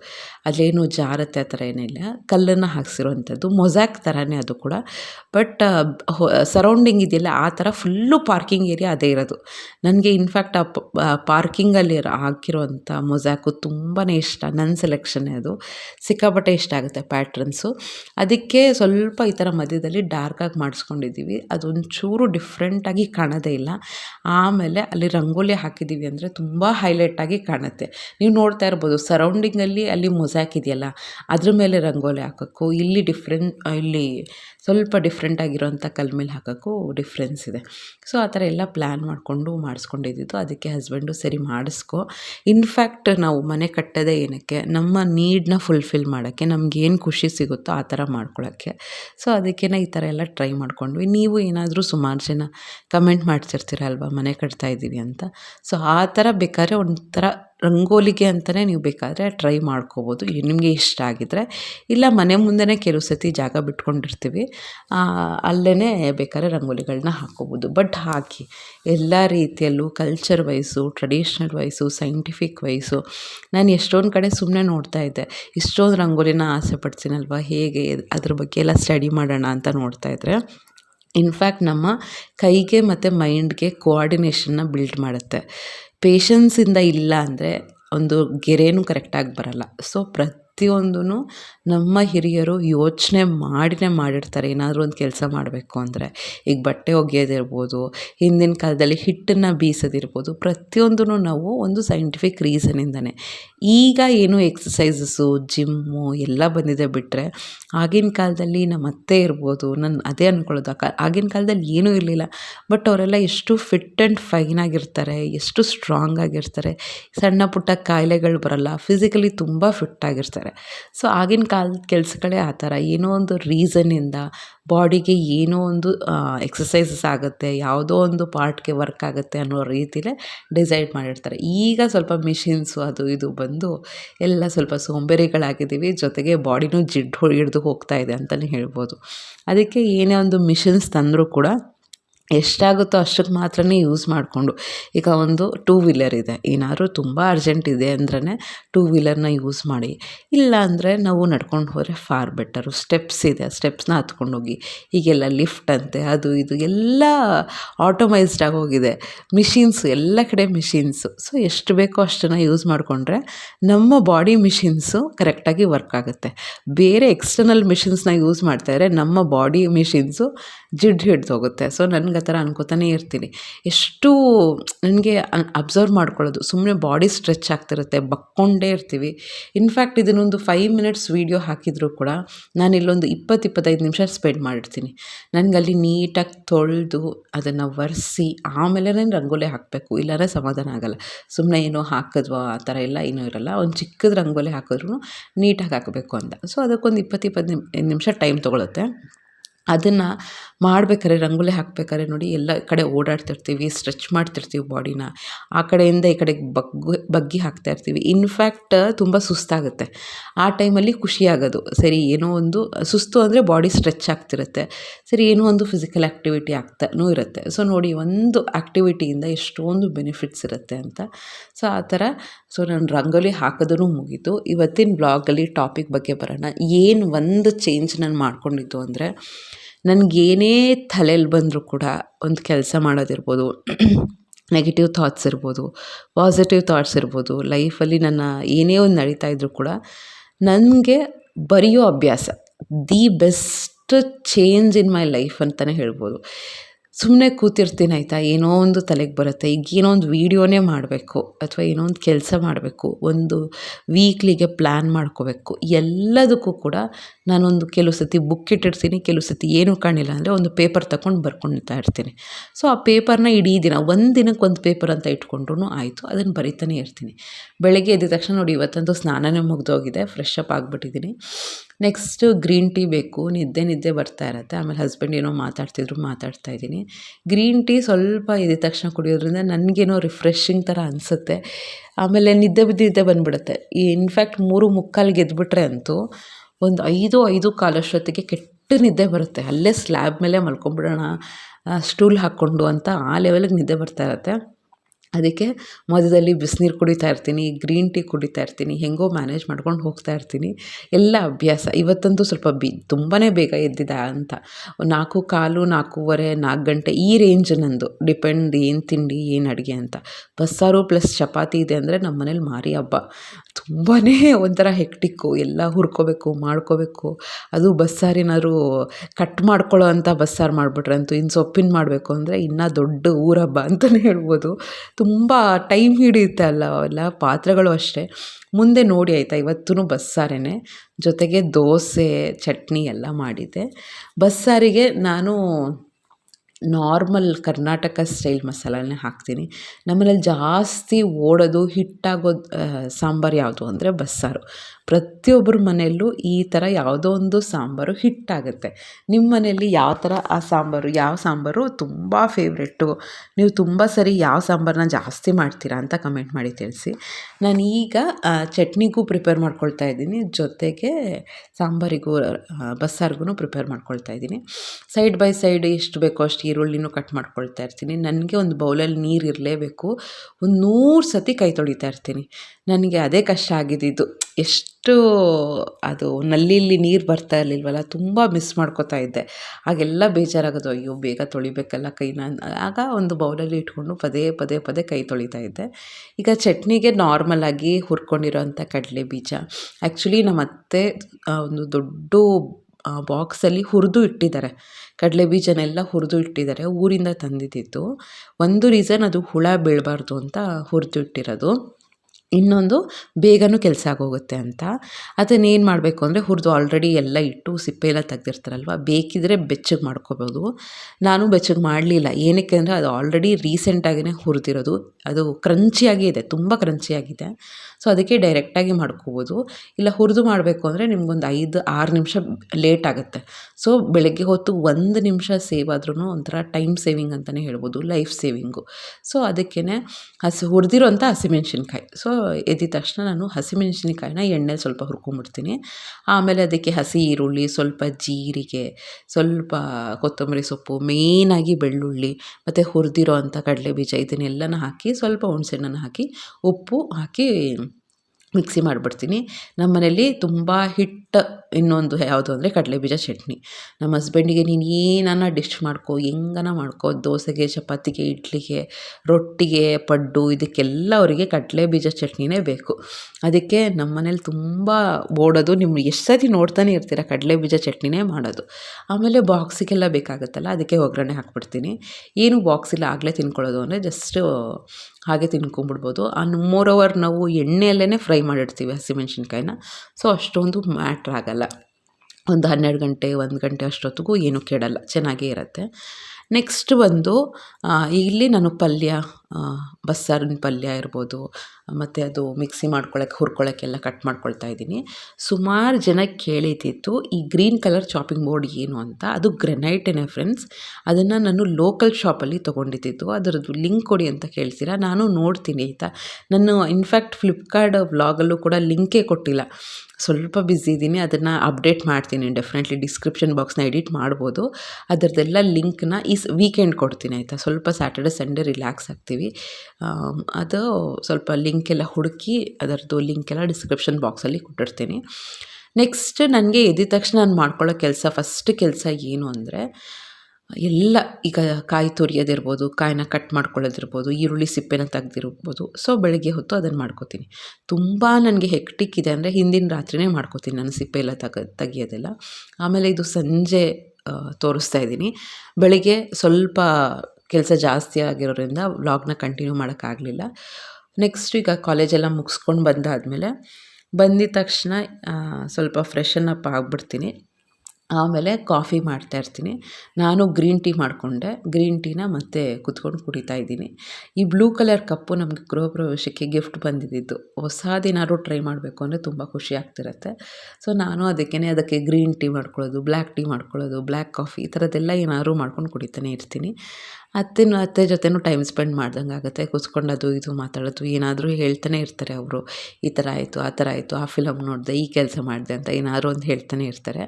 ಅಲ್ಲೇನು ಜಾರತ್ತೆ ಆ ಥರ ಏನಿಲ್ಲ ಕಲ್ಲನ್ನು ಹಾಕ್ಸಿರೋವಂಥದ್ದು, ಮೊಸಾಕ್ ಥರನೇ ಅದು ಕೂಡ. ಬಟ್ ಸರೌಂಡಿಂಗ್ ಇದೆಯಲ್ಲ, ಆ ಥರ ಫುಲ್ಲು ಪಾರ್ಕಿಂಗ್ ಏರಿಯಾ ಅದೇ ಇರೋದು. ನನಗೆ ಇನ್ಫ್ಯಾಕ್ಟ್ ಆ ಪಾರ್ಕಿಂಗಲ್ಲಿ ಹಾಕಿರುವಂಥ ಮೊಸಾಕು ತುಂಬಾ ಇಷ್ಟ. ನನ್ನ ಸೆಲೆಕ್ಷನ್ ಅದು. ಸಿಕ್ಕಾಪಟ್ಟೆ ಇಷ್ಟ ಆಗುತ್ತೆ ಪ್ಯಾಟ್ರನ್ಸು. ಅದಕ್ಕೆ ಸ್ವಲ್ಪ ಈ ಥರ ಮಧ್ಯದಲ್ಲಿ ಡಾರ್ಕಾಗಿ ಮಾಡಿಸ್ಕೊಂಡಿದ್ದೀವಿ. ಅದೊಂಚೂರು ಡಿಫ್ರೆಂಟಾಗಿ ಕಾಣೋದೇ ಇಲ್ಲ. ಆಮೇಲೆ ಅಲ್ಲಿ ರಂಗೋಲಿ ಹಾಕಿದ್ದೀವಿ ಅಂದರೆ ತುಂಬ ಹೈಲೈಟಾಗಿ ಕಾಣುತ್ತೆ. ನೀವು ನೋಡ್ತಾ ಇರ್ಬೋದು, ಸರೌಂಡಿಂಗಲ್ಲಿ ಅಲ್ಲಿ ಮೊಝ್ಯಾಕ್ ಇದೆಯಲ್ಲ ಅದ್ರ ಮೇಲೆ ರಂಗೋಲಿ ಹಾಕೋಕ್ಕೂ, ಇಲ್ಲಿ ಡಿಫ್ರೆಂಟ್ ಇಲ್ಲಿ ಸ್ವಲ್ಪ ಡಿಫ್ರೆಂಟ್ ಆಗಿರೋಂಥ ಕಲ್ ಮೇಲೆ ಹಾಕೋಕ್ಕೂ ಡಿಫ್ರೆನ್ಸ್ ಇದೆ. ಸೊ ಆ ಥರ ಎಲ್ಲ ಪ್ಲ್ಯಾನ್ ಮಾಡಿಕೊಂಡು ಮಾಡಿಸ್ಕೊಂಡಿದ್ದಿದ್ದು. ಅದಕ್ಕೆ ಹಸ್ಬೆಂಡು ಸರಿ ಮಾಡಿಸ್ಕೊ. ಇನ್ಫ್ಯಾಕ್ಟ್ ನಾವು ಮನೆ ಕಟ್ಟೋದೇ ಏನಕ್ಕೆ, ನಮ್ಮ ನೀಡನ್ನ ಫುಲ್ಫಿಲ್ ಮಾಡೋಕ್ಕೆ ಏನು ಖುಷಿ ಸಿಗುತ್ತೋ ಆ ಥರ ಮಾಡ್ಕೊಳ್ಳೋಕ್ಕೆ ಸೊ ಅದಕ್ಕೇ ಈ ಥರ ಎಲ್ಲ ಟ್ರೈ ಮಾಡ್ಕೊಂಡ್ವಿ. ನೀವು ಏನಾದರೂ ಸುಮಾರು ಜನ ಕಮೆಂಟ್ ಮಾಡ್ತಿರ್ತೀರ ಅಲ್ವಾ ಮನೆ ಕಟ್ತಾ ಇದ್ದೀವಿ ಅಂತ. ಸೊ ಆ ಥರ ಬೇಕಾದ್ರೆ ಒಂಥರ ರಂಗೋಲಿಗೆ ಅಂತಲೇ ನೀವು ಬೇಕಾದರೆ ಟ್ರೈ ಮಾಡ್ಕೋಬೋದು. ನಿಮಗೆ ಇಷ್ಟ ಆಗಿದ್ದರೆ ಇಲ್ಲ, ಮನೆ ಮುಂದೆನೇ ಕೆಲವು ಸತಿ ಜಾಗ ಬಿಟ್ಕೊಂಡಿರ್ತೀವಿ. ಅಲ್ಲೇ ಬೇಕಾದ್ರೆ ರಂಗೋಲಿಗಳನ್ನ ಹಾಕ್ಕೋಬೋದು ಬಟ್ ಹಾಕಿ ಎಲ್ಲ ರೀತಿಯಲ್ಲೂ culture wise traditional wise scientific wise ನಾನು ಎಷ್ಟೊಂದು ಕಡೆ ಸುಮ್ಮನೆ ನೋಡ್ತಾ ಇದ್ದೆ. ಇಷ್ಟೊಂದು ರಂಗೋಲಿನ ಆಸೆ ಪಡ್ತೀನಲ್ವ? ಹೇಗೆ? ಅದ್ರ ಬಗ್ಗೆ ಎಲ್ಲ ಸ್ಟಡಿ ಮಾಡೋಣ ಅಂತ ನೋಡ್ತಾ ಇದ್ದರೆ ಇನ್ಫ್ಯಾಕ್ಟ್ ನಮ್ಮ ಕೈಗೆ ಮತ್ತು ಮೈಂಡ್ಗೆ ಕೋಆರ್ಡಿನೇಷನ್ನ ಬಿಲ್ಡ್ ಮಾಡುತ್ತೆ. ಪೇಷನ್ಸಿಂದ ಇಲ್ಲ ಅಂದರೆ ಒಂದು ಗೆರೆಯೂ ಕರೆಕ್ಟಾಗಿ ಬರಲ್ಲ. ಸೊ ಪ್ರತಿಯೊಂದೂ ನಮ್ಮ ಹಿರಿಯರು ಯೋಚನೆ ಮಾಡಿನೇ ಮಾಡಿರ್ತಾರೆ ಏನಾದರೂ ಒಂದು ಕೆಲಸ ಮಾಡಬೇಕು ಅಂದರೆ. ಈಗ ಬಟ್ಟೆ ಒಗೆಯೋದಿರ್ಬೋದು, ಹಿಂದಿನ ಕಾಲದಲ್ಲಿ ಹಿಟ್ಟನ್ನು ಬೀಸೋದಿರ್ಬೋದು ಪ್ರತಿಯೊಂದೂ ನಾವು ಒಂದು ಸೈಂಟಿಫಿಕ್ ರೀಸನಿಂದನೇ ಈಗ ಏನು ಎಕ್ಸಸೈಸಸ್ಸು ಜಿಮ್ಮು ಎಲ್ಲ ಬಂದಿದೆ ಬಿಟ್ಟರೆ ಆಗಿನ ಕಾಲದಲ್ಲಿ ನಮ್ಮ ಅತ್ತೆ ಇರ್ಬೋದು, ನಾನು ಅದೇ ಅಂದ್ಕೊಳ್ಳೋದು ಆಗಿನ ಕಾಲದಲ್ಲಿ ಏನೂ ಇರಲಿಲ್ಲ. ಬಟ್ ಅವರೆಲ್ಲ ಎಷ್ಟು ಫಿಟ್ ಆ್ಯಂಡ್ ಫೈನ್ ಆಗಿರ್ತಾರೆ, ಎಷ್ಟು ಸ್ಟ್ರಾಂಗ್ ಆಗಿರ್ತಾರೆ. ಸಣ್ಣ ಪುಟ್ಟ ಕಾಯಿಲೆಗಳು ಬರಲ್ಲ, ಫಿಸಿಕಲಿ ತುಂಬ ಫಿಟ್ ಆಗಿರ್ತಾರೆ. ಸೊ, ಆಗಿನ ಕಾಲದ ಕೆಲಸಗಳೇ ಆ ಥರ. ಏನೋ ಒಂದು ರೀಸನ್ನಿಂದ ಬಾಡಿಗೆ ಏನೋ ಒಂದು ಎಕ್ಸಸೈಸಸ್ ಆಗುತ್ತೆ, ಯಾವುದೋ ಒಂದು ಪಾರ್ಟ್ಗೆ ವರ್ಕ್ ಆಗುತ್ತೆ ಅನ್ನೋ ರೀತಿಲೇ ಡಿಸೈಡ್ ಮಾಡಿರ್ತಾರೆ. ಈಗ ಸ್ವಲ್ಪ ಮಿಷಿನ್ಸು ಅದು ಇದು ಬಂದು ಎಲ್ಲ ಸ್ವಲ್ಪ ಸೋಂಬೇರಿಗಳಾಗಿದ್ದೀವಿ, ಜೊತೆಗೆ ಬಾಡಿನೂ ಜಿಡ್ಡು ಹಿಡಿದು ಹೋಗ್ತಾ ಇದೆ ಅಂತಲೇ ಹೇಳ್ಬೋದು. ಅದಕ್ಕೆ ಏನೇ ಒಂದು ಮಿಷಿನ್ಸ್ ತಂದರೂ ಕೂಡ ಎಷ್ಟಾಗುತ್ತೋ ಅಷ್ಟಕ್ಕೆ ಮಾತ್ರನೇ ಯೂಸ್ ಮಾಡಿಕೊಂಡು. ಈಗ ಒಂದು ಟೂ ವೀಲರ್ ಇದೆ. ಏನಾದ್ರು ತುಂಬ ಅರ್ಜೆಂಟ್ ಇದೆ ಅಂದ್ರೆ ಟೂ ವೀಲರ್ನ ಯೂಸ್ ಮಾಡಿ. ಇಲ್ಲ ಅಂದರೆ ನಾವು ನಡ್ಕೊಂಡು ಹೋದರೆ ಫಾರ್ ಬೆಟರು ಸ್ಟೆಪ್ಸ್ ಇದೆ. ಸ್ಟೆಪ್ಸ್ನ ಹತ್ಕೊಂಡೋಗಿ ಈಗೆಲ್ಲ ಲಿಫ್ಟ್ ಅಂತೆ, ಅದು ಇದು ಎಲ್ಲ ಆಟೋಮೈಸ್ಡ್ ಆಗೋಗಿದೆ ಮಿಷಿನ್ಸು ಎಲ್ಲ ಕಡೆ ಮಿಷಿನ್ಸು ಸೊ ಎಷ್ಟು ಬೇಕೋ ಅಷ್ಟನ್ನು ಯೂಸ್ ಮಾಡಿಕೊಂಡ್ರೆ ನಮ್ಮ ಬಾಡಿ ಮಿಷಿನ್ಸು ಕರೆಕ್ಟಾಗಿ ವರ್ಕ್ ಆಗುತ್ತೆ. ಬೇರೆ ಎಕ್ಸ್ಟರ್ನಲ್ ಮಿಷಿನ್ಸ್ನ ಯೂಸ್ ಮಾಡ್ತಾಯಿದ್ರೆ ನಮ್ಮ ಬಾಡಿ ಮಿಷಿನ್ಸು ಜಿಡ್ಡು ಹಿಡ್ದು ಹೋಗುತ್ತೆ. ಸೊ ನನಗೆ ಆ ಥರ ಅನ್ಕೋತಾನೆ ಇರ್ತೀನಿ. ಎಷ್ಟು ನನಗೆ ಅಬ್ಸರ್ವ್ ಮಾಡ್ಕೊಳ್ಳೋದು. ಸುಮ್ಮನೆ ಬಾಡಿ ಸ್ಟ್ರೆಚ್ ಆಗ್ತಿರುತ್ತೆ. ಬಕ್ಕೊಂಡೇ ಇರ್ತೀವಿ. ಇನ್ಫ್ಯಾಕ್ಟ್ ಇದನ್ನೊಂದು ಫೈವ್ ಮಿನಿಟ್ಸ್ ವೀಡಿಯೋ ಹಾಕಿದರೂ ಕೂಡ ನಾನು ಇಲ್ಲೊಂದು ಇಪ್ಪತ್ತು ಇಪ್ಪತ್ತೈದು ನಿಮಿಷ ಸ್ಪೆಂಡ್ ಮಾಡಿರ್ತೀನಿ ನನಗಲ್ಲಿ ನೀಟಾಗಿ ತೊಳೆದು ಅದನ್ನು ಒರೆಸಿ ಆಮೇಲೆ ರಂಗೋಲಿ ಹಾಕಬೇಕು. ಇಲ್ಲಾಂದರೆ ಸಮಾಧಾನ ಆಗಲ್ಲ. ಸುಮ್ಮನೆ ಏನೋ ಹಾಕಿದ್ವಾ? ಆ ಥರ ಎಲ್ಲ ಏನೂ ಇರೋಲ್ಲ. ಒಂದು ಚಿಕ್ಕದ ರಂಗೋಲಿ ಹಾಕಿದ್ರೂ ನೀಟಾಗಿ ಹಾಕಬೇಕು ಅಂತ. ಸೊ ಅದಕ್ಕೊಂದು ಇಪ್ಪತ್ತು ಇಪ್ಪತ್ತು ನಿಮಿಷ ಟೈಮ್ ತೊಗೊಳುತ್ತೆ. ಅದನ್ನು ಮಾಡ್ಬೇಕಾದ್ರೆ ರಂಗೋಲಿ ಹಾಕ್ಬೇಕಾದ್ರೆ ನೋಡಿ ಎಲ್ಲ ಕಡೆ ಓಡಾಡ್ತಿರ್ತೀವಿ, ಸ್ಟ್ರೆಚ್ ಮಾಡ್ತಿರ್ತೀವಿ ಬಾಡಿನ. ಆ ಕಡೆಯಿಂದ ಈ ಕಡೆಗೆ ಬಗ್ಗು, ಬಗ್ಗಿ ಹಾಕ್ತಾ ಇರ್ತೀವಿ. ಇನ್ಫ್ಯಾಕ್ಟ್ ತುಂಬ ಸುಸ್ತಾಗುತ್ತೆ. ಆ ಟೈಮಲ್ಲಿ ಖುಷಿಯಾಗೋದು ಸರಿ, ಏನೋ ಒಂದು ಸುಸ್ತು ಅಂದರೆ ಬಾಡಿ ಸ್ಟ್ರೆಚ್ ಆಗ್ತಿರುತ್ತೆ. ಸರಿ, ಏನೋ ಒಂದು ಫಿಸಿಕಲ್ ಆ್ಯಕ್ಟಿವಿಟಿ ಆಗ್ತಾನೂ ಇರುತ್ತೆ. ಸೊ, ನೋಡಿ ಒಂದು ಆ್ಯಕ್ಟಿವಿಟಿಯಿಂದ ಎಷ್ಟೊಂದು ಬೆನಿಫಿಟ್ಸ್ ಇರುತ್ತೆ ಅಂತ. ಸೊ, ಆ ಥರ. ಸೊ, ನಾನು ರಂಗೋಲಿ ಹಾಕೋದೂ ಮುಗೀತು. ಇವತ್ತಿನ ಬ್ಲಾಗಲ್ಲಿ ಟಾಪಿಕ್ ಬಗ್ಗೆ ಬರೋಣ. ಏನು ಒಂದು ಚೇಂಜ್ ನಾನು ಮಾಡ್ಕೊಂಡಿದ್ದು ಅಂದರೆ ನನಗೇನೇ ತಲೆಯಲ್ಲಿ ಬಂದರೂ ಕೂಡ ಒಂದು ಕೆಲಸ ಮಾಡೋದಿರ್ಬೋದು ನೆಗೆಟಿವ್ ಥಾಟ್ಸ್ ಇರ್ಬೋದು ಪಾಸಿಟಿವ್ ಥಾಟ್ಸ್ ಇರ್ಬೋದು ಲೈಫಲ್ಲಿ ನನ್ನ ಏನೇ ಒಂದು ನಡೀತಾ ಇದ್ದರೂ ಕೂಡ ನನಗೆ ಬರೆಯೋ ಅಭ್ಯಾಸ the best change in my life ಅಂತಲೇ ಹೇಳ್ಬೋದು. ಸುಮ್ಮನೆ ಕೂತಿರ್ತೀನಿ ಆಯಿತಾ? ಏನೋ ಒಂದು ತಲೆಗೆ ಬರುತ್ತೆ. ಈಗ ಏನೋ ಒಂದು ವೀಡಿಯೋನೇ ಮಾಡಬೇಕು ಅಥವಾ ಏನೋ ಒಂದು ಕೆಲಸ ಮಾಡಬೇಕು. ಒಂದು ವೀಕ್ಲಿಗೆ ಪ್ಲ್ಯಾನ್ ಮಾಡ್ಕೋಬೇಕು. ಎಲ್ಲದಕ್ಕೂ ಕೂಡ ನಾನೊಂದು ಕೆಲವು ಸತಿ ಬುಕ್ ಇಟ್ಟಿರ್ತೀನಿ, ಕೆಲವು ಸತಿ ಏನೂ ಕಾಣಿಲ್ಲ ಅಂದರೆ ಒಂದು ಪೇಪರ್ ತಗೊಂಡು ಬರ್ಕೊಳ್ತಾ ಇರ್ತೀನಿ. ಸೊ, ಆ ಪೇಪರ್ನ ಇಡೀ ದಿನ, ಒಂದು ದಿನಕ್ಕೆ ಒಂದು ಪೇಪರ್ ಅಂತ ಇಟ್ಕೊಂಡ್ರೂ ಆಯಿತು. ಅದನ್ನು ಬರಿತಾನೆ ಇರ್ತೀನಿ. ಬೆಳಗ್ಗೆ ಎದ್ದ ತಕ್ಷಣ ನೋಡಿ, ಇವತ್ತಂತೂ ಸ್ನಾನನೇ ಮುಗಿದೋಗಿದೆ ಫ್ರೆಶ್ ಅಪ್ ಆಗಿಬಿಟ್ಟಿದ್ದೀನಿ. ನೆಕ್ಸ್ಟು ಗ್ರೀನ್ ಟೀ ಬೇಕು, ನಿದ್ದೆ ನಿದ್ದೆ ಬರ್ತಾ ಇರುತ್ತೆ. ಆಮೇಲೆ ಹಸ್ಬೆಂಡ್ ಏನೋ ಮಾತಾಡ್ತಿದ್ರು, ಮಾತಾಡ್ತಾ ಇದ್ದೀನಿ. ಗ್ರೀನ್ ಟೀ ಸ್ವಲ್ಪ ಇದ್ದ ತಕ್ಷಣ ಕುಡಿಯೋದ್ರಿಂದ ನನಗೇನೋ ರಿಫ್ರೆಶಿಂಗ್ ಥರ ಅನಿಸುತ್ತೆ. ಆಮೇಲೆ ನಿದ್ದೆ ಬಿದ್ದಿದ್ದೆ ಬಂದುಬಿಡುತ್ತೆ. ಈ ಇನ್ಫ್ಯಾಕ್ಟ್ ಮೂರು ಮುಕ್ಕಾಲು ಗೆದ್ಬಿಟ್ರೆ ಅಂತೂ ಒಂದು ಐದು ಐದು ಕಾಲಷ್ಟೊತ್ತಿಗೆ ಕೆಟ್ಟ ನಿದ್ದೆ ಬರುತ್ತೆ. ಅಲ್ಲೇ ಸ್ಲ್ಯಾಬ್ ಮೇಲೆ ಮಲ್ಕೊಂಬಿಡೋಣ ಸ್ಟೂಲ್ ಹಾಕ್ಕೊಂಡು ಅಂತ ಆ ಲೆವೆಲ್ಗೆ ನಿದ್ದೆ ಬರ್ತಾ ಇರುತ್ತೆ. ಅದಕ್ಕೆ ಮಧ್ಯದಲ್ಲಿ ಬಿಸಿನೀರು ಕುಡಿತಾ ಇರ್ತೀನಿ, ಗ್ರೀನ್ ಟೀ ಕುಡಿತಾ ಇರ್ತೀನಿ, ಹೇಗೋ ಮ್ಯಾನೇಜ್ ಮಾಡ್ಕೊಂಡು ಹೋಗ್ತಾ ಇರ್ತೀನಿ. ಎಲ್ಲ ಅಭ್ಯಾಸ. ಇವತ್ತಂತೂ ಸ್ವಲ್ಪ ಬಿ ತುಂಬಾ ಬೇಗ ಎದ್ದಿದೆ ಅಂತ. ನಾಲ್ಕು ಕಾಲು, ನಾಲ್ಕೂವರೆ, ನಾಲ್ಕು ಗಂಟೆ ಈ ರೇಂಜ್ ನಂದು. ಡಿಪೆಂಡ್ ಏನು ತಿಂಡಿ, ಏನು ಅಡುಗೆ ಅಂತ. ಬಸ್ಸಾರು ಪ್ಲಸ್ ಚಪಾತಿ ಇದೆ ಅಂದರೆ ನಮ್ಮ ಮನೇಲಿ ಮಾರಿ ಹಬ್ಬ. ತುಂಬಾ ಒಂಥರ ಹೆಕ್ಟಿಕ್ಕು ಎಲ್ಲ ಹುರ್ಕೋಬೇಕು, ಮಾಡ್ಕೋಬೇಕು. ಅದು ಬಸ್ಸಾರೇನಾದ್ರು ಕಟ್ ಮಾಡ್ಕೊಳ್ಳೋ ಅಂಥ ಬಸ್ಸಾರು ಮಾಡಿಬಿಟ್ರೆ ಅಂತೂ ಇನ್ನು ಸೊಪ್ಪಿನ ಮಾಡಬೇಕು ಅಂದರೆ ಇನ್ನೂ ದೊಡ್ಡ ಊರಬ್ಬ ಅಂತಲೇ ಹೇಳ್ಬೋದು. ತುಂಬ ಟೈಮ್ ಹಿಡಿಯುತ್ತೆ ಅಲ್ಲ ಅವೆಲ್ಲ ಪಾತ್ರೆಗಳು ಅಷ್ಟೇ. ಮುಂದೆ ನೋಡಿ ಆಯಿತಾ ಇವತ್ತೂ ಬಸ್ಸಾರೇ ಜೊತೆಗೆ ದೋಸೆ, ಚಟ್ನಿ ಎಲ್ಲ ಮಾಡಿದ್ದೆ. ಬಸ್ಸಾರಿಗೆ ನಾನು ನಾರ್ಮಲ್ ಕರ್ನಾಟಕ ಸ್ಟೈಲ್ ಮಸಾಲನೇ ಹಾಕ್ತೀನಿ. ನಮ್ಮನೇಲಿ ಜಾಸ್ತಿ ಓಡೋದು ಹಿಟ್ಟಾಗೋದು ಸಾಂಬಾರು ಯಾವುದು ಅಂದರೆ ಬಸ್ಸಾರು. ಪ್ರತಿಯೊಬ್ಬರ ಮನೆಯಲ್ಲೂ ಈ ಥರ ಯಾವುದೋ ಒಂದು ಸಾಂಬಾರು ಹಿಟ್ಟಾಗುತ್ತೆ. ನಿಮ್ಮ ಮನೆಯಲ್ಲಿ ಯಾವ ಥರ ಆ ಸಾಂಬಾರು, ಯಾವ ಸಾಂಬಾರು ತುಂಬ ಫೇವ್ರೆಟ್ಟು ನೀವು ತುಂಬ ಸರಿ ಯಾವ ಸಾಂಬಾರನ್ನ ಜಾಸ್ತಿ ಮಾಡ್ತೀರಾ ಅಂತ ಕಮೆಂಟ್ ಮಾಡಿ ತಿಳಿಸಿ. ನಾನು ಈಗ ಚಟ್ನಿಗೂ ಪ್ರಿಪೇರ್ ಮಾಡ್ಕೊಳ್ತಾ ಇದ್ದೀನಿ. ಜೊತೆಗೆ ಸಾಂಬಾರಿಗೂ ಬಸ್ಸಾರಿಗೂ ಪ್ರಿಪೇರ್ ಮಾಡ್ಕೊಳ್ತಾ ಇದ್ದೀನಿ. ಸೈಡ್ ಬೈ ಸೈಡ್ ಎಷ್ಟು ಬೇಕೋ ಅಷ್ಟು ಈರುಳ್ಳಿನೂ ಕಟ್ ಮಾಡ್ಕೊಳ್ತಾ ಇರ್ತೀನಿ. ನನಗೆ ಒಂದು ಬೌಲಲ್ಲಿ ನೀರು ಇರಲೇಬೇಕು. ಒಂದು ನೂರು ಸತಿ ಕೈ ತೊಳಿತಾ ಇರ್ತೀನಿ. ನನಗೆ ಅದೇ ಕಷ್ಟ ಆಗಿದ್ದಿದ್ದು ಎಷ್ಟು ಅದು ನಲ್ಲಿಲಿ ನೀರು ಬರ್ತಾ ಇರಲಿಲ್ವಲ್ಲ, ತುಂಬ ಮಿಸ್ ಮಾಡ್ಕೋತಾ ಇದ್ದೆ. ಆಗೆಲ್ಲ ಬೇಜಾರಾಗೋದು, ಅಯ್ಯೋ, ಬೇಗ ತೊಳಿಬೇಕಲ್ಲ ಕೈನ. ಆಗ ಒಂದು ಬೌಲಲ್ಲಿ ಇಟ್ಕೊಂಡು ಪದೇ ಪದೇ ಪದೇ ಕೈ ತೊಳಿತಾ ಇದ್ದೆ. ಈಗ ಚಟ್ನಿಗೆ ನಾರ್ಮಲಾಗಿ ಹುರ್ಕೊಂಡಿರೋ ಅಂಥ ಕಡಲೆ ಬೀಜ. ಆ್ಯಕ್ಚುಲಿ ನಮ್ಮ ಅತ್ತೆ ಒಂದು ದೊಡ್ಡ ಬಾಕ್ಸಲ್ಲಿ ಹುರಿದು ಇಟ್ಟಿದ್ದಾರೆ. ಕಡಲೆ ಬೀಜನೆಲ್ಲ ಹುರಿದು ಇಟ್ಟಿದ್ದಾರೆ, ಊರಿಂದ ತಂದಿದ್ದಿತ್ತು ಒಂದು ರೀಸನ್ ಅದು ಹುಳ ಬೀಳಬಾರ್ದು ಅಂತ ಹುರಿದು ಇಟ್ಟಿರೋದು. ಇನ್ನೊಂದು ಬೇಗನೂ ಕೆಲಸ ಆಗೋಗುತ್ತೆ ಅಂತ. ಅದನ್ನೇನು ಮಾಡಬೇಕು ಅಂದರೆ ಹುರಿದು ಆಲ್ರೆಡಿ ಎಲ್ಲ ಇಟ್ಟು ಸಿಪ್ಪೆ ಎಲ್ಲ ತೆಗ್ದಿರ್ತಾರಲ್ವ ಬೇಕಿದ್ದರೆ ಬೆಚ್ಚಗೆ ಮಾಡ್ಕೋಬೋದು. ನಾನು ಬೆಚ್ಚಗೆ ಮಾಡಲಿಲ್ಲ. ಏನಕ್ಕೆ ಅಂದರೆ ಅದು ಆಲ್ರೆಡಿ ರೀಸೆಂಟಾಗಿಯೇ ಹುರಿದಿರೋದು. ಅದು ಕ್ರಂಚಿಯಾಗಿ ಇದೆ, ತುಂಬ ಕ್ರಂಚಿಯಾಗಿದೆ ಸೊ ಅದಕ್ಕೆ ಡೈರೆಕ್ಟಾಗಿ ಮಾಡ್ಕೋಬೋದು. ಇಲ್ಲ ಹುರಿದು ಮಾಡಬೇಕು ಅಂದರೆ ನಿಮ್ಗೊಂದು ಐದು, ಆರು ನಿಮಿಷ ಲೇಟ್ ಆಗುತ್ತೆ. ಸೊ ಬೆಳಗ್ಗೆ ಹೊತ್ತು ಒಂದು ನಿಮಿಷ ಸೇವ್ ಆದ್ರೂ ಒಂಥರ ಟೈಮ್ ಸೇವಿಂಗ್ ಅಂತಲೇ ಹೇಳ್ಬೋದು ಲೈಫ್ ಸೇವಿಂಗು ಸೊ ಅದಕ್ಕೇ ಹಸಿ ಹುರಿದಿರೋಂಥ ಹಸಿಮೆಣ್ಸಿನ್ಕಾಯಿ. ಸೊ ಎದ್ದಿದ ತಕ್ಷಣ ನಾನು ಹಸಿಮೆಣ್ಸಿನ್ಕಾಯಿನ ಎಣ್ಣೆಲಿ ಸ್ವಲ್ಪ ಹುರ್ಕೊಂಬಿಡ್ತೀನಿ. ಆಮೇಲೆ ಅದಕ್ಕೆ ಹಸಿ ಈರುಳ್ಳಿ, ಸ್ವಲ್ಪ ಜೀರಿಗೆ, ಸ್ವಲ್ಪ ಕೊತ್ತಂಬರಿ ಸೊಪ್ಪು ಮೇಯ್ನಾಗಿ ಬೆಳ್ಳುಳ್ಳಿ, ಮತ್ತು ಹುರಿದಿರೋ ಅಂಥ ಕಡಲೆ ಬೀಜ ಇದನ್ನೆಲ್ಲನ ಹಾಕಿ ಸ್ವಲ್ಪ ಹುಣಸೆಹಣ್ಣನ್ನು ಹಾಕಿ, ಉಪ್ಪು ಹಾಕಿ ಮಿಕ್ಸಿ ಮಾಡಿಬಿಡ್ತೀನಿ. ನಮ್ಮ ಮನೇಲಿ ತುಂಬ ಹಿಟ್ಟು ಇನ್ನೊಂದು ಯಾವುದು ಅಂದರೆ ಕಡಲೆಬೀಜ ಚಟ್ನಿ. ನಮ್ಮ ಹಸ್ಬೆಂಡಿಗೆ ನೀನು ಏನನ್ನ ಡಿಶ್ ಮಾಡ್ಕೊ, ಹೆಂಗನ ಮಾಡ್ಕೊ, ದೋಸೆಗೆ, ಚಪಾತಿಗೆ, ಇಡ್ಲಿಗೆ, ರೊಟ್ಟಿಗೆ, ಪಡ್ಡು, ಇದಕ್ಕೆಲ್ಲ ಅವರಿಗೆ ಕಡಲೆಬೀಜ ಚಟ್ನಿನೇ ಬೇಕು. ಅದಕ್ಕೆ ನಮ್ಮ ಮನೇಲಿ ತುಂಬ ಓಡೋದು ನಿಮ್ಗೆ ಎಷ್ಟು ಸತಿ ನೋಡ್ತಾನೆ ಇರ್ತೀರ ಕಡಲೆಬೀಜ ಚಟ್ನಿನೇ ಮಾಡೋದು. ಆಮೇಲೆ ಬಾಕ್ಸಿಗೆಲ್ಲ ಬೇಕಾಗುತ್ತಲ್ಲ, ಅದಕ್ಕೆ ಒಗ್ಗರಣೆ ಹಾಕ್ಬಿಡ್ತೀನಿ. ಏನು ಬಾಕ್ಸಿಲ್ಲ ಆಗಲೇ ತಿನ್ಕೊಳ್ಳೋದು ಅಂದರೆ ಜಸ್ಟು ಹಾಗೆ ತಿನ್ಕೊಂಬಿಡ್ಬೋದು. ಆ ಮೋರ್ ಓವರ್ ನಾವು ಎಣ್ಣೆಯಲ್ಲೇ ಫ್ರೈ ಮಾಡಿಡ್ತೀವಿ ಹಸಿಮೆಣ್ಸಿನ್ಕಾಯಿನ. ಸೊ ಅಷ್ಟೊಂದು ಮ್ಯಾಟ್ರ್ ಆಗೋಲ್ಲ. ಒಂದು ಹನ್ನೆರಡು ಗಂಟೆ, ಒಂದು ಗಂಟೆ ಅಷ್ಟೊತ್ತಿಗೂ ಏನೂ ಕೆಡಲ್ಲ ಚೆನ್ನಾಗೇ ಇರುತ್ತೆ. ನೆಕ್ಸ್ಟ್ ಬಂದು ಇಲ್ಲಿ ನಾನು ಪಲ್ಯ ಬಸ್ಸಾರಿನ ಪಲ್ಯ ಇರ್ಬೋದು, ಮತ್ತು ಅದು ಮಿಕ್ಸಿ ಮಾಡ್ಕೊಳಕ್ಕೆ ಹುರ್ಕೊಳಕ್ಕೆಲ್ಲ ಕಟ್ ಮಾಡ್ಕೊಳ್ತಾ ಇದ್ದೀನಿ. ಸುಮಾರು ಜನ ಕೇಳಿದ್ದಿತ್ತು ಈ ಗ್ರೀನ್ ಕಲರ್ ಚಾಪಿಂಗ್ ಬೋರ್ಡ್ ಏನು ಅಂತ, ಅದು ಗ್ರೆನೈಟೇನೆ ಫ್ರೆಂಡ್ಸ್ ಅದನ್ನು ನಾನು ಲೋಕಲ್ ಶಾಪಲ್ಲಿ ತೊಗೊಂಡಿದ್ದಿದ್ದು ಅದರದ್ದು ಲಿಂಕ್ ಕೊಡಿ ಅಂತ ಕೇಳ್ತೀರಾ? ನಾನು ನೋಡ್ತೀನಿ, ಆಯಿತಾ? ನಾನು ಇನ್ಫ್ಯಾಕ್ಟ್ ಫ್ಲಿಪ್ಕಾರ್ಟ್ ವ್ಲಾಗಲ್ಲೂ ಕೂಡ ಲಿಂಕೇ ಕೊಟ್ಟಿಲ್ಲ. ಸ್ವಲ್ಪ ಬ್ಯುಸಿ ಇದ್ದೀನಿ, ಅದನ್ನು ಅಪ್ಡೇಟ್ ಮಾಡ್ತೀನಿ, ಡೆಫಿನೆಟ್ಲಿ ಡಿಸ್ಕ್ರಿಪ್ಷನ್ ಬಾಕ್ಸ್ನ ಎಡಿಟ್ ಮಾಡ್ಬೋದು. ಅದರದ್ದೆಲ್ಲ ಲಿಂಕ್ನ ಈ ವೀಕೆಂಡ್ ಕೊಡ್ತೀನಿ, ಆಯಿತಾ? ಸ್ವಲ್ಪ ಸ್ಯಾಟರ್ಡೆ, ಸಂಡೇ ರಿಲ್ಯಾಕ್ಸ್ ಆಗ್ತೀವಿ. ಅದು ಸ್ವಲ್ಪ ಲಿಂಕೆಲ್ಲ ಹುಡುಕಿ ಅದರದ್ದು ಲಿಂಕೆಲ್ಲ ಡಿಸ್ಕ್ರಿಪ್ಷನ್ ಬಾಕ್ಸಲ್ಲಿ ಕೊಟ್ಟಿರ್ತೀನಿ. ನೆಕ್ಸ್ಟ್ ನನಗೆ ಎದ್ದಿದ ತಕ್ಷಣ ನಾನು ಮಾಡ್ಕೊಳ್ಳೋ ಕೆಲಸ ಫಸ್ಟ್ ಕೆಲಸ ಏನು ಅಂದರೆ, ಎಲ್ಲ ಈಗ ಕಾಯಿ ತುರಿಯೋದಿರ್ಬೋದು, ಕಾಯಿನ ಕಟ್ ಮಾಡ್ಕೊಳ್ಳೋದಿರ್ಬೋದು, ಈರುಳ್ಳಿ ಸಿಪ್ಪೆನ ತೆಗ್ದಿರ್ಬೋದು ಸೊ ಬೆಳಗ್ಗೆ ಹೊತ್ತು ಅದನ್ನು ಮಾಡ್ಕೋತೀನಿ. ತುಂಬ ನನಗೆ ಹೆಕ್ಟಿಕ್ ಇದೆ ಅಂದರೆ ಹಿಂದಿನ ರಾತ್ರಿನೇ ಮಾಡ್ಕೋತೀನಿ ನಾನು ಸಿಪ್ಪೆ ಎಲ್ಲ ತಗ, ತೆಗಿಯೋದೆಲ್ಲ. ಆಮೇಲೆ ಇದು ಸಂಜೆ ತೋರಿಸ್ತಾ ಇದ್ದೀನಿ. ಬೆಳಗ್ಗೆ ಸ್ವಲ್ಪ ಕೆಲಸ ಜಾಸ್ತಿ ಆಗಿರೋದ್ರಿಂದ ವ್ಲಾಗ್ನ ಕಂಟಿನ್ಯೂ ಮಾಡೋಕ್ಕಾಗಲಿಲ್ಲ. ನೆಕ್ಸ್ಟ್ ಈಗ ಕಾಲೇಜೆಲ್ಲ ಮುಗಿಸ್ಕೊಂಡು ಬಂದಾದಮೇಲೆ ಬಂದಿದ ತಕ್ಷಣ ಸ್ವಲ್ಪ ಫ್ರೆಶನ್ ಅಪ್ ಆಗಿಬಿಡ್ತೀನಿ. ಆಮೇಲೆ ಕಾಫಿ ಮಾಡ್ತಾಯಿರ್ತೀನಿ ನಾನು ಗ್ರೀನ್ ಟೀ ಮಾಡಿಕೊಂಡೆ. ಗ್ರೀನ್ ಟೀನ ಮತ್ತೆ ಕುತ್ಕೊಂಡು ಕುಡಿತಾ ಇದ್ದೀನಿ. ಈ ಬ್ಲೂ ಕಲರ್ ಕಪ್ಪು ನಮಗೆ ಗೃಹ ಪ್ರವೇಶಕ್ಕೆ ಗಿಫ್ಟ್ ಬಂದಿದ್ದಿದ್ದು. ಹೊಸದೇನಾದ್ರು ಟ್ರೈ ಮಾಡಬೇಕು ಅಂದರೆ ತುಂಬ ಖುಷಿ ಆಗ್ತಿರುತ್ತೆ. ಸೊ ನಾನು ಅದಕ್ಕೇ ಅದಕ್ಕೆ ಗ್ರೀನ್ ಟೀ ಮಾಡ್ಕೊಳ್ಳೋದು, ಬ್ಲ್ಯಾಕ್ ಟೀ ಮಾಡ್ಕೊಳ್ಳೋದು, ಬ್ಲ್ಯಾಕ್ ಕಾಫಿ ಈ ಥರದ್ದೆಲ್ಲ ಏನಾದರೂ ಮಾಡ್ಕೊಂಡು ಕುಡಿತಾನೆ ಇರ್ತೀನಿ. ಅತ್ತೆನೂ ಅತ್ತೆ ಜೊತೆನೂ ಟೈಮ್ ಸ್ಪೆಂಡ್ ಮಾಡ್ದಂಗೆ ಆಗುತ್ತೆ. ಕೂತ್ಕೊಂಡು ಅದು ಇದು ಮಾತಾಡೋದು, ಏನಾದರೂ ಹೇಳ್ತಾನೆ ಇರ್ತಾರೆ ಅವರು. ಈ ಥರ ಆಯಿತು, ಆ ಥರ ಆಯಿತು, ಆ ಫಿಲಮ್ ನೋಡಿದೆ, ಈ ಕೆಲಸ ಮಾಡಿದೆ ಅಂತ ಏನಾದರೂ ಒಂದು ಹೇಳ್ತಾನೆ ಇರ್ತಾರೆ.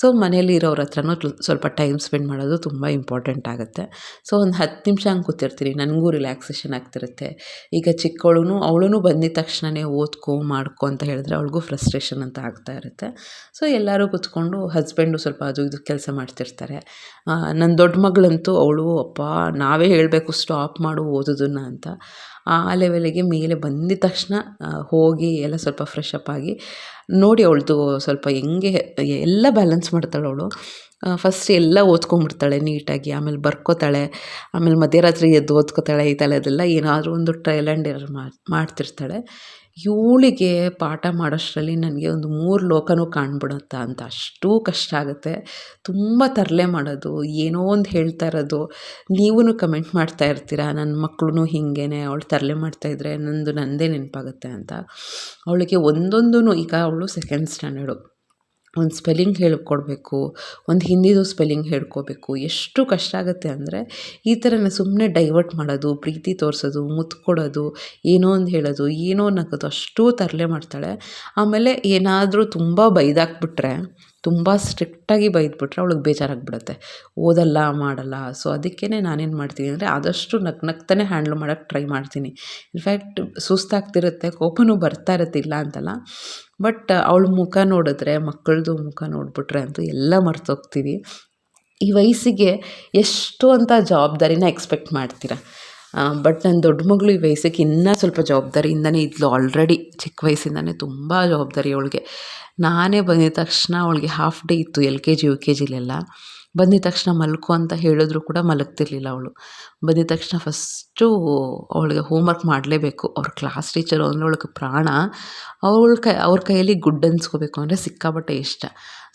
ಸೊ ಮನೇಲಿ ಇರೋರ ಹತ್ರನೂ ಸ್ವಲ್ಪ ಟೈಮ್ ಸ್ಪೆಂಡ್ ಮಾಡೋದು ತುಂಬ ಇಂಪಾರ್ಟೆಂಟ್ ಆಗುತ್ತೆ. ಸೊ ಒಂದು ಹತ್ತು ನಿಮಿಷ ಹಂಗೆ ಕೂತಿರ್ತೀನಿ, ನನಗೂ ರಿಲ್ಯಾಕ್ಸೇಷನ್ ಆಗ್ತಿರುತ್ತೆ. ಈಗ ಚಿಕ್ಕವಳು ಅವಳು ಬಂದಿದ ತಕ್ಷಣವೇ ಓದ್ಕೊ, ಮಾಡ್ಕೊ ಅಂತ ಹೇಳಿದ್ರೆ ಅವಳಿಗೂ ಫ್ರಸ್ಟ್ರೇಷನ್ ಅಂತ ಆಗ್ತಾ ಇರುತ್ತೆ. ಸೊ ಎಲ್ಲರೂ ಕೂತ್ಕೊಂಡು ಹಸ್ಬೆಂಡು ಸ್ವಲ್ಪ ಅದು ಇದು ಕೆಲಸ ಮಾಡ್ತಿರ್ತಾರೆ. ನನ್ನ ದೊಡ್ಡ ಮಗಳಂತೂ ಅವಳು, ಅಪ್ಪ, ನಾವೇ ಹೇಳಬೇಕು, ಸ್ಟಾಪ್ ಮಾಡು ಓದೋದನ್ನು ಅಂತ. ಆ ಲೆವೆಲಿಗೆ ಮೇಲೆ ಬಂದಿದ ತಕ್ಷಣ ಹೋಗಿ ಎಲ್ಲ ಸ್ವಲ್ಪ ಫ್ರೆಶ್ ಅಪ್ ಆಗಿ ನೋಡಿ ಅವಳದು ಸ್ವಲ್ಪ ಹೆಂಗೆ, ಎಲ್ಲ ಬ್ಯಾಲೆನ್ಸ್ ಮಾಡ್ತಾಳೆ ಅವಳು. ಫಸ್ಟ್ ಎಲ್ಲ ಓದ್ಕೊಂಡ್ಬಿಡ್ತಾಳೆ ನೀಟಾಗಿ, ಆಮೇಲೆ ಬರ್ಕೋತಾಳೆ, ಆಮೇಲೆ ಮಧ್ಯರಾತ್ರಿ ಎದ್ದು ಓದ್ಕೋತಾಳೆ ಈ ಅದೆಲ್ಲ ಏನಾದರೂ ಒಂದು ಟ್ರಯಲ್ ಆ್ಯಂಡ್ ಎರರ್ ಮಾಡ್ತಿರ್ತಾಳೆ. ಇವಳಿಗೆ ಪಾಠ ಮಾಡೋಷ್ಟರಲ್ಲಿ ನನಗೆ ಒಂದು ಮೂರು ಲೋಕನೂ ಕಾಣ್ಬಿಡುತ್ತಾ ಅಂತ ಅಷ್ಟು ಕಷ್ಟ ಆಗುತ್ತೆ. ತುಂಬ ತರಲೆ ಮಾಡೋದು, ಏನೋ ಒಂದು ಹೇಳ್ತಾ ಇರೋದು. ನೀವೂ ಕಮೆಂಟ್ ಮಾಡ್ತಾ ಇರ್ತೀರ, ನನ್ನ ಮಕ್ಕಳೂ ಹಿಂಗೇನೆ, ಅವಳು ತರಲೆ ಮಾಡ್ತಾಯಿದ್ರೆ ನಂದು ನಂದೇ ನೆನಪಾಗುತ್ತೆ ಅಂತ. ಅವಳಿಗೆ ಒಂದೊಂದೂ ಈಗ ಅವಳು ಸೆಕೆಂಡ್ ಸ್ಟ್ಯಾಂಡರ್ಡು ಒಂದು ಸ್ಪೆಲ್ಲಿಂಗ್ ಹೇಳ್ಕೊಡ್ಬೇಕು, ಒಂದು ಹಿಂದಿದು ಸ್ಪೆಲ್ಲಿಂಗ್ ಹೇಳ್ಕೊಬೇಕು, ಎಷ್ಟು ಕಷ್ಟ ಆಗುತ್ತೆ ಅಂದರೆ ಈ ಥರನೇ ಸುಮ್ಮನೆ ಡೈವರ್ಟ್ ಮಾಡೋದು, ಪ್ರೀತಿ ತೋರಿಸೋದು ಮುತ್ತು ಕೊಡೋದು ಏನೋ ಒಂದು ಹೇಳೋದು, ಏನೋ ನಗೋದು ಅಷ್ಟು ತರಲೆ ಮಾಡ್ತಾಳೆ. ಆಮೇಲೆ ಏನಾದರೂ ತುಂಬ ಬೈದಾಕ್ಬಿಟ್ರೆ ತುಂಬ ಸ್ಟ್ರಿಕ್ಟಾಗಿ ಬೈದ್ಬಿಟ್ರೆ ಅವಳಿಗೆ ಬೇಜಾರಾಗಿಬಿಡುತ್ತೆ. ಓದಲ್ಲ, ಮಾಡಲ್ಲ. ಸೊ ಅದಕ್ಕೇ ನಾನೇನು ಮಾಡ್ತೀನಿ ಅಂದರೆ ಆದಷ್ಟು ನಗು ನಗ್ತಾನೆ ಹ್ಯಾಂಡ್ಲ್ ಮಾಡೋಕ್ಕೆ ಟ್ರೈ ಮಾಡ್ತೀನಿ. ಇನ್ಫ್ಯಾಕ್ಟ್ ಸುಸ್ತಾಗ್ತಿರುತ್ತೆ, ಕೋಪನೂ ಬರ್ತಾ ಇರುತ್ತೆ ಅಂತಲ್ಲ. ಬಟ್ ಅವಳ ಮುಖ ನೋಡಿದ್ರೆ, ಮಕ್ಕಳದು ಮುಖ ನೋಡಿಬಿಟ್ರೆ ಅಂತೂ ಎಲ್ಲ ಮರ್ತೋಗ್ತೀವಿ. ಈ ವಯಸ್ಸಿಗೆ ಎಷ್ಟು ಅಂತ ಜವಾಬ್ದಾರಿನ ಎಕ್ಸ್ಪೆಕ್ಟ್ ಮಾಡ್ತೀರಾ. ಬಟ್ ನನ್ನ ದೊಡ್ಡ ಮಗಳು ಈ ವಯಸ್ಸಿಗೆ ಇನ್ನೂ ಸ್ವಲ್ಪ ಜವಾಬ್ದಾರಿಯಿಂದನೇ ಇದ್ಲು ಆಲ್ರೆಡಿ ಚಿಕ್ಕ ವಯಸ್ಸಿಂದನೇ ತುಂಬ ಜವಾಬ್ದಾರಿ ಅವಳಿಗೆ. ನಾನೇ ಬಂದಿದ ತಕ್ಷಣ ಅವಳಿಗೆ ಹಾಫ್ ಡೇ ಇತ್ತು L K G U K ಜಿಲೆಲ್ಲ ಬಂದಿದ ತಕ್ಷಣ ಮಲ್ಕೊ ಅಂತ ಹೇಳಿದ್ರು ಕೂಡ ಮಲಗ್ತಿರ್ಲಿಲ್ಲ ಅವಳು. ಬಂದಿದ ತಕ್ಷಣ ಫಸ್ಟು ಅವಳಿಗೆ ಹೋಮ್ವರ್ಕ್ ಮಾಡಲೇಬೇಕು. ಅವ್ರ ಕ್ಲಾಸ್ ಟೀಚರು ಅಂದರೆ ಅವಳಿಗೆ ಪ್ರಾಣ. ಅವಳ ಕೈ, ಅವ್ರ ಕೈಯಲ್ಲಿ ಗುಡ್ ಅನ್ಸ್ಕೋಬೇಕು ಅಂದರೆ ಸಿಕ್ಕಾಬಟ್ಟೆ ಇಷ್ಟ.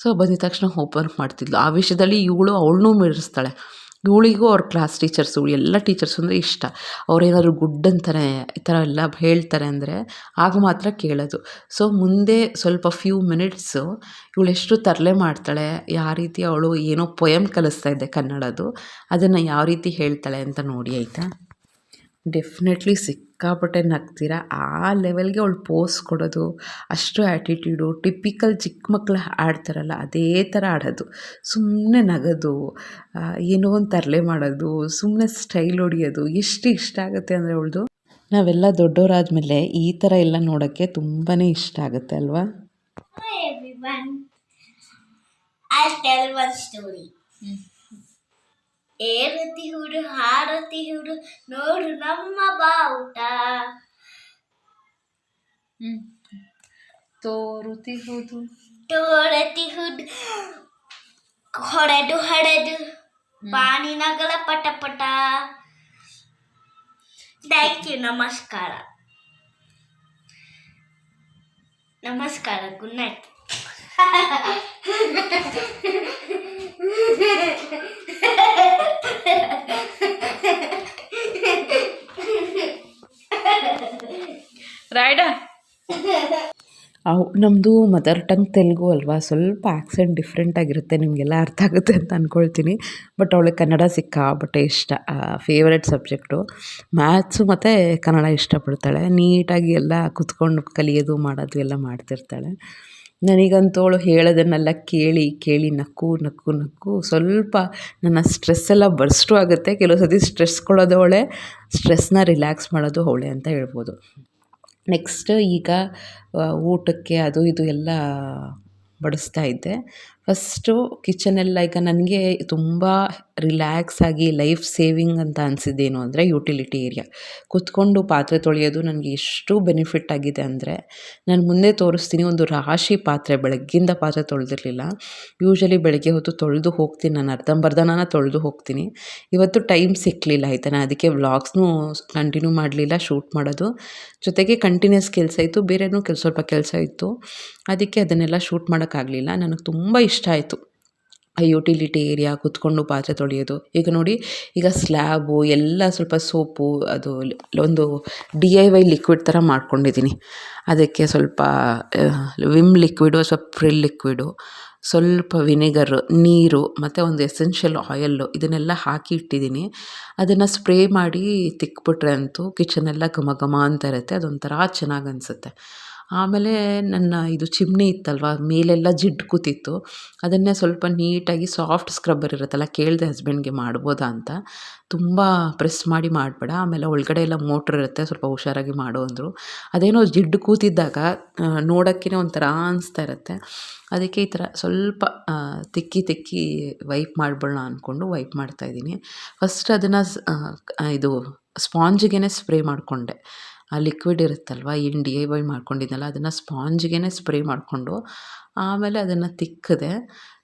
ಸೊ ಬಂದಿದ ತಕ್ಷಣ ಹೋಮ್ವರ್ಕ್ ಮಾಡ್ತಿದ್ಲು. ಆ ವಿಷಯದಲ್ಲಿ ಇವಳು ಅವಳನ್ನೂ ಮೀರಿಸ್ತಾಳೆ. ಇವಳಿಗೂ ಅವ್ರ ಕ್ಲಾಸ್ ಟೀಚರ್ಸು ಎಲ್ಲ ಟೀಚರ್ಸು ಅಂದರೆ ಇಷ್ಟ. ಅವ್ರೇನಾದ್ರು ಗುಡ್ ಅಂತಾನೆ, ಈ ಥರ ಎಲ್ಲ ಹೇಳ್ತಾರೆ ಅಂದರೆ ಆಗ ಮಾತ್ರ ಕೇಳೋದು. ಸೊ ಮುಂದೆ ಸ್ವಲ್ಪ ಫ್ಯೂ ಮಿನಿಟ್ಸು ಇವಳೆಷ್ಟು ತರಲೆ ಮಾಡ್ತಾಳೆ, ಯಾವ ರೀತಿ ಅವಳು ಏನೋ ಪೊಯಮ್ ಕಲಿಸ್ತಾ ಇದ್ದೆ ಕನ್ನಡದು ಅದನ್ನು ಯಾವ ರೀತಿ ಹೇಳ್ತಾಳೆ ಅಂತ ನೋಡಿ, ಆಯಿತಾ? ಡೆಫಿನೆಟ್ಲಿ ಸಿಕ್ಕಾಪಟ್ಟೆ ನಗ್ತೀರ ಆ ಲೆವೆಲ್ಗೆ ಅವಳು ಪೋಸ್ ಕೊಡೋದು, ಅಷ್ಟು ಆ್ಯಟಿಟ್ಯೂಡು ಟಿಪಿಕಲ್ ಚಿಕ್ಕ ಮಕ್ಕಳು ಆಡ್ತಾರಲ್ಲ, ಅದೇ ಥರ ಆಡೋದು ಸುಮ್ಮನೆ ನಗೋದು ಏನೋ ಒಂದು ತರಲೆ ಮಾಡೋದು ಸುಮ್ಮನೆ ಸ್ಟೈಲ್ ಹೊಡಿಯೋದು, ಎಷ್ಟು ಇಷ್ಟ ಆಗುತ್ತೆ ಅಂದರೆ ಅವಳದು ನಾವೆಲ್ಲ ದೊಡ್ಡವರಾದ ಮೇಲೆ ಈ ಥರ ಎಲ್ಲ ನೋಡೋಕ್ಕೆ ತುಂಬಾ ಇಷ್ಟ ಆಗುತ್ತೆ ಅಲ್ವಾ. I'll tell one story. ಏರತಿ ಹುಡು ಹಾರತಿ ಹುಡು ನೋಡು ನಮ್ಮ ಬಾವುಟ ತೋರುತಿಹುದು ತೋರತಿ ಹುಡು ಹೊಡೆದು ಹೊಡೆದು ಪಾನಿನಗಳ ಪಟ ಪಟ ಥ್ಯಾಂಕ್ ಯು ನಮಸ್ಕಾರ ನಮಸ್ಕಾರ ಗುಡ್ ನೈಟ್ ರಾಯ್ಡ. ನಮ್ಮದು ಮದರ್ ಟಂಗ್ ತೆಲುಗು ಅಲ್ವಾ? ಸ್ವಲ್ಪ ಆ್ಯಕ್ಸೆಂಟ್ ಡಿಫ್ರೆಂಟ್ ಆಗಿರುತ್ತೆ, ನಿಮಗೆಲ್ಲ ಅರ್ಥ ಆಗುತ್ತೆ ಅಂತ ಅಂದ್ಕೊಳ್ತೀನಿ ಬಟ್ ಅವಳಿಗೆ ಕನ್ನಡ ಸಿಕ್ಕಾಪಟ್ಟೆ ಇಷ್ಟ. ಫೇವ್ರೆಟ್ ಸಬ್ಜೆಕ್ಟು ಮ್ಯಾಥ್ಸು ಮತ್ತು ಕನ್ನಡ ಇಷ್ಟಪಡ್ತಾಳೆ. ನೀಟಾಗಿ ಎಲ್ಲ ಕುತ್ಕೊಂಡು ಕಲಿಯೋದು, ಮಾಡೋದು ಎಲ್ಲ ಮಾಡ್ತಿರ್ತಾಳೆ. ನನಗಂತೂ ಅವಳು ಹೇಳೋದನ್ನೆಲ್ಲ ಕೇಳಿ ಕೇಳಿ ನಕ್ಕು ನಕ್ಕು ನಕ್ಕು. ಸ್ವಲ್ಪ ನನ್ನ ಸ್ಟ್ರೆಸ್ ಎಲ್ಲ ಬರ್ಸ್ಟು ಆಗುತ್ತೆ. ಕೆಲವು ಸತಿ ಸ್ಟ್ರೆಸ್ ಕೊಡೋದು ಅವಳೆ ಸ್ಟ್ರೆಸ್ನ ರಿಲ್ಯಾಕ್ಸ್ ಮಾಡೋದು ಅವಳೆ ಅಂತ ಹೇಳ್ಬೋದು. ನೆಕ್ಸ್ಟ್ ಈಗ ಊಟಕ್ಕೆ ಅದು ಇದು ಎಲ್ಲ ಬಡಿಸ್ತಾ ಇದ್ದೆ. ಫಸ್ಟು ಕಿಚನೆಲ್ಲ ಈಗ ನನಗೆ ತುಂಬ ರಿಲ್ಯಾಕ್ಸ್ ಆಗಿ ಲೈಫ್ ಸೇವಿಂಗ್ ಅಂತ ಅನಿಸಿದ್ದೇನು ಅಂದರೆ ಯುಟಿಲಿಟಿ ಏರಿಯಾ. ಕುತ್ಕೊಂಡು ಪಾತ್ರೆ ತೊಳೆಯೋದು ನನಗೆ ಎಷ್ಟು ಬೆನಿಫಿಟ್ ಆಗಿದೆ ಅಂದರೆ ನಾನು ಮುಂದೆ ತೋರಿಸ್ತೀನಿ ಒಂದು ರಾಶಿ ಪಾತ್ರೆ ಬೆಳಗ್ಗಿಂದ ಪಾತ್ರೆ ತೊಳೆದಿರಲಿಲ್ಲ. ಯೂಶಲಿ ಬೆಳಗ್ಗೆ ಹೊತ್ತು ತೊಳೆದು ಹೋಗ್ತೀನಿ, ನಾನು ಅರ್ಧಂಬರ್ಧನ ತೊಳೆದು ಹೋಗ್ತೀನಿ. ಇವತ್ತು ಟೈಮ್ ಸಿಕ್ಕಲಿಲ್ಲ ಆಯಿತಾ, ನಾನು ಅದಕ್ಕೆ ವ್ಲಾಗ್ಸ್ನೂ ಕಂಟಿನ್ಯೂ ಮಾಡಲಿಲ್ಲ, ಶೂಟ್ ಮಾಡೋದು. ಜೊತೆಗೆ ಕಂಟಿನ್ಯೂಸ್ ಕೆಲಸ ಇತ್ತು, ಬೇರೆನೂ ಕೆಲಸ, ಸ್ವಲ್ಪ ಕೆಲಸ ಇತ್ತು. ಅದಕ್ಕೆ ಅದನ್ನೆಲ್ಲ ಶೂಟ್ ಮಾಡೋಕ್ಕಾಗಲಿಲ್ಲ, ನನಗೆ ತುಂಬ ಇಷ್ಟ ಆಯಿತು. ಯುಟಿಲಿಟಿ ಏರಿಯಾ ಕುತ್ಕೊಂಡು ಪಾತ್ರೆ ತೊಳೆಯೋದು. ಈಗ ನೋಡಿ, ಈಗ ಸ್ಲ್ಯಾಬು ಎಲ್ಲ ಸ್ವಲ್ಪ ಸೋಪು ಅದು ಒಂದು ಡಿ ಐ ವೈ ಲಿಕ್ವಿಡ್ ಥರ ಮಾಡ್ಕೊಂಡಿದ್ದೀನಿ. ಅದಕ್ಕೆ ಸ್ವಲ್ಪ ವಿಮ್ ಲಿಕ್ವಿಡು ಸ್ವಲ್ಪ ಫ್ರಿಲ್ ಲಿಕ್ವಿಡು ಸ್ವಲ್ಪ ವಿನೆಗರು ನೀರು, ಮತ್ತು ಒಂದು ಎಸೆನ್ಷಿಯಲ್ ಆಯಲ್ಲು ಇದನ್ನೆಲ್ಲ ಹಾಕಿ ಇಟ್ಟಿದ್ದೀನಿ. ಅದನ್ನು ಸ್ಪ್ರೇ ಮಾಡಿ ತಿಕ್ಬಿಟ್ರೆ ಅಂತೂ ಕಿಚನೆಲ್ಲ ಘಮ ಘಮ ಅಂತ ಇರುತ್ತೆ. ಅದೊಂಥರ ಚೆನ್ನಾಗಿ ಅನಿಸುತ್ತೆ. ಆಮೇಲೆ ನನ್ನ ಇದು ಚಿಮ್ನಿ ಇತ್ತಲ್ವ, ಮೇಲೆಲ್ಲ ಜಿಡ್ಡು ಕೂತಿತ್ತು. ಅದನ್ನೇ ಸ್ವಲ್ಪ ನೀಟಾಗಿ ಸಾಫ್ಟ್ ಸ್ಕ್ರಬ್ಬರ್ ಇರುತ್ತಲ್ಲ, ಕೇಳಿದೆ ಹಸ್ಬೆಂಡ್ಗೆ ಮಾಡ್ಬೋದಾ ಅಂತ. ತುಂಬ ಪ್ರೆಸ್ ಮಾಡಿ ಮಾಡಬೇಡ, ಆಮೇಲೆ ಒಳಗಡೆ ಎಲ್ಲ ಮೋಟ್ರ್ ಇರುತ್ತೆ, ಸ್ವಲ್ಪ ಹುಷಾರಾಗಿ ಮಾಡು ಅಂದರು. ಅದೇನೋ ಜಿಡ್ಡು ಕೂತಿದ್ದಾಗ ನೋಡೋಕ್ಕೇ ಒಂಥರ ಅನಿಸ್ತಾ ಇರುತ್ತೆ. ಅದಕ್ಕೆ ಈ ಥರ ಸ್ವಲ್ಪ ತಿಕ್ಕಿ ತಿಕ್ಕಿ ವೈಪ್ ಮಾಡ್ಬಿಡೋಣ ಅಂದ್ಕೊಂಡು ವೈಪ್ ಮಾಡ್ತಾಯಿದ್ದೀನಿ ಫಸ್ಟ್ ಅದನ್ನು ಇದು ಸ್ಪಾಂಜಿಗೆ ಸ್ಪ್ರೇ ಮಾಡಿಕೊಂಡೆ. ಆ ಲಿಕ್ವಿಡ್ ಇರುತ್ತಲ್ವ ಏನು ಡಿ ಐ ವೈ ಮಾಡ್ಕೊಂಡಿದ್ನಲ್ಲ, ಅದನ್ನು ಸ್ಪಾಂಜ್ಗೆ ಸ್ಪ್ರೇ ಮಾಡಿಕೊಂಡು ಆಮೇಲೆ ಅದನ್ನು ತಿಕ್ಕಿದೆ.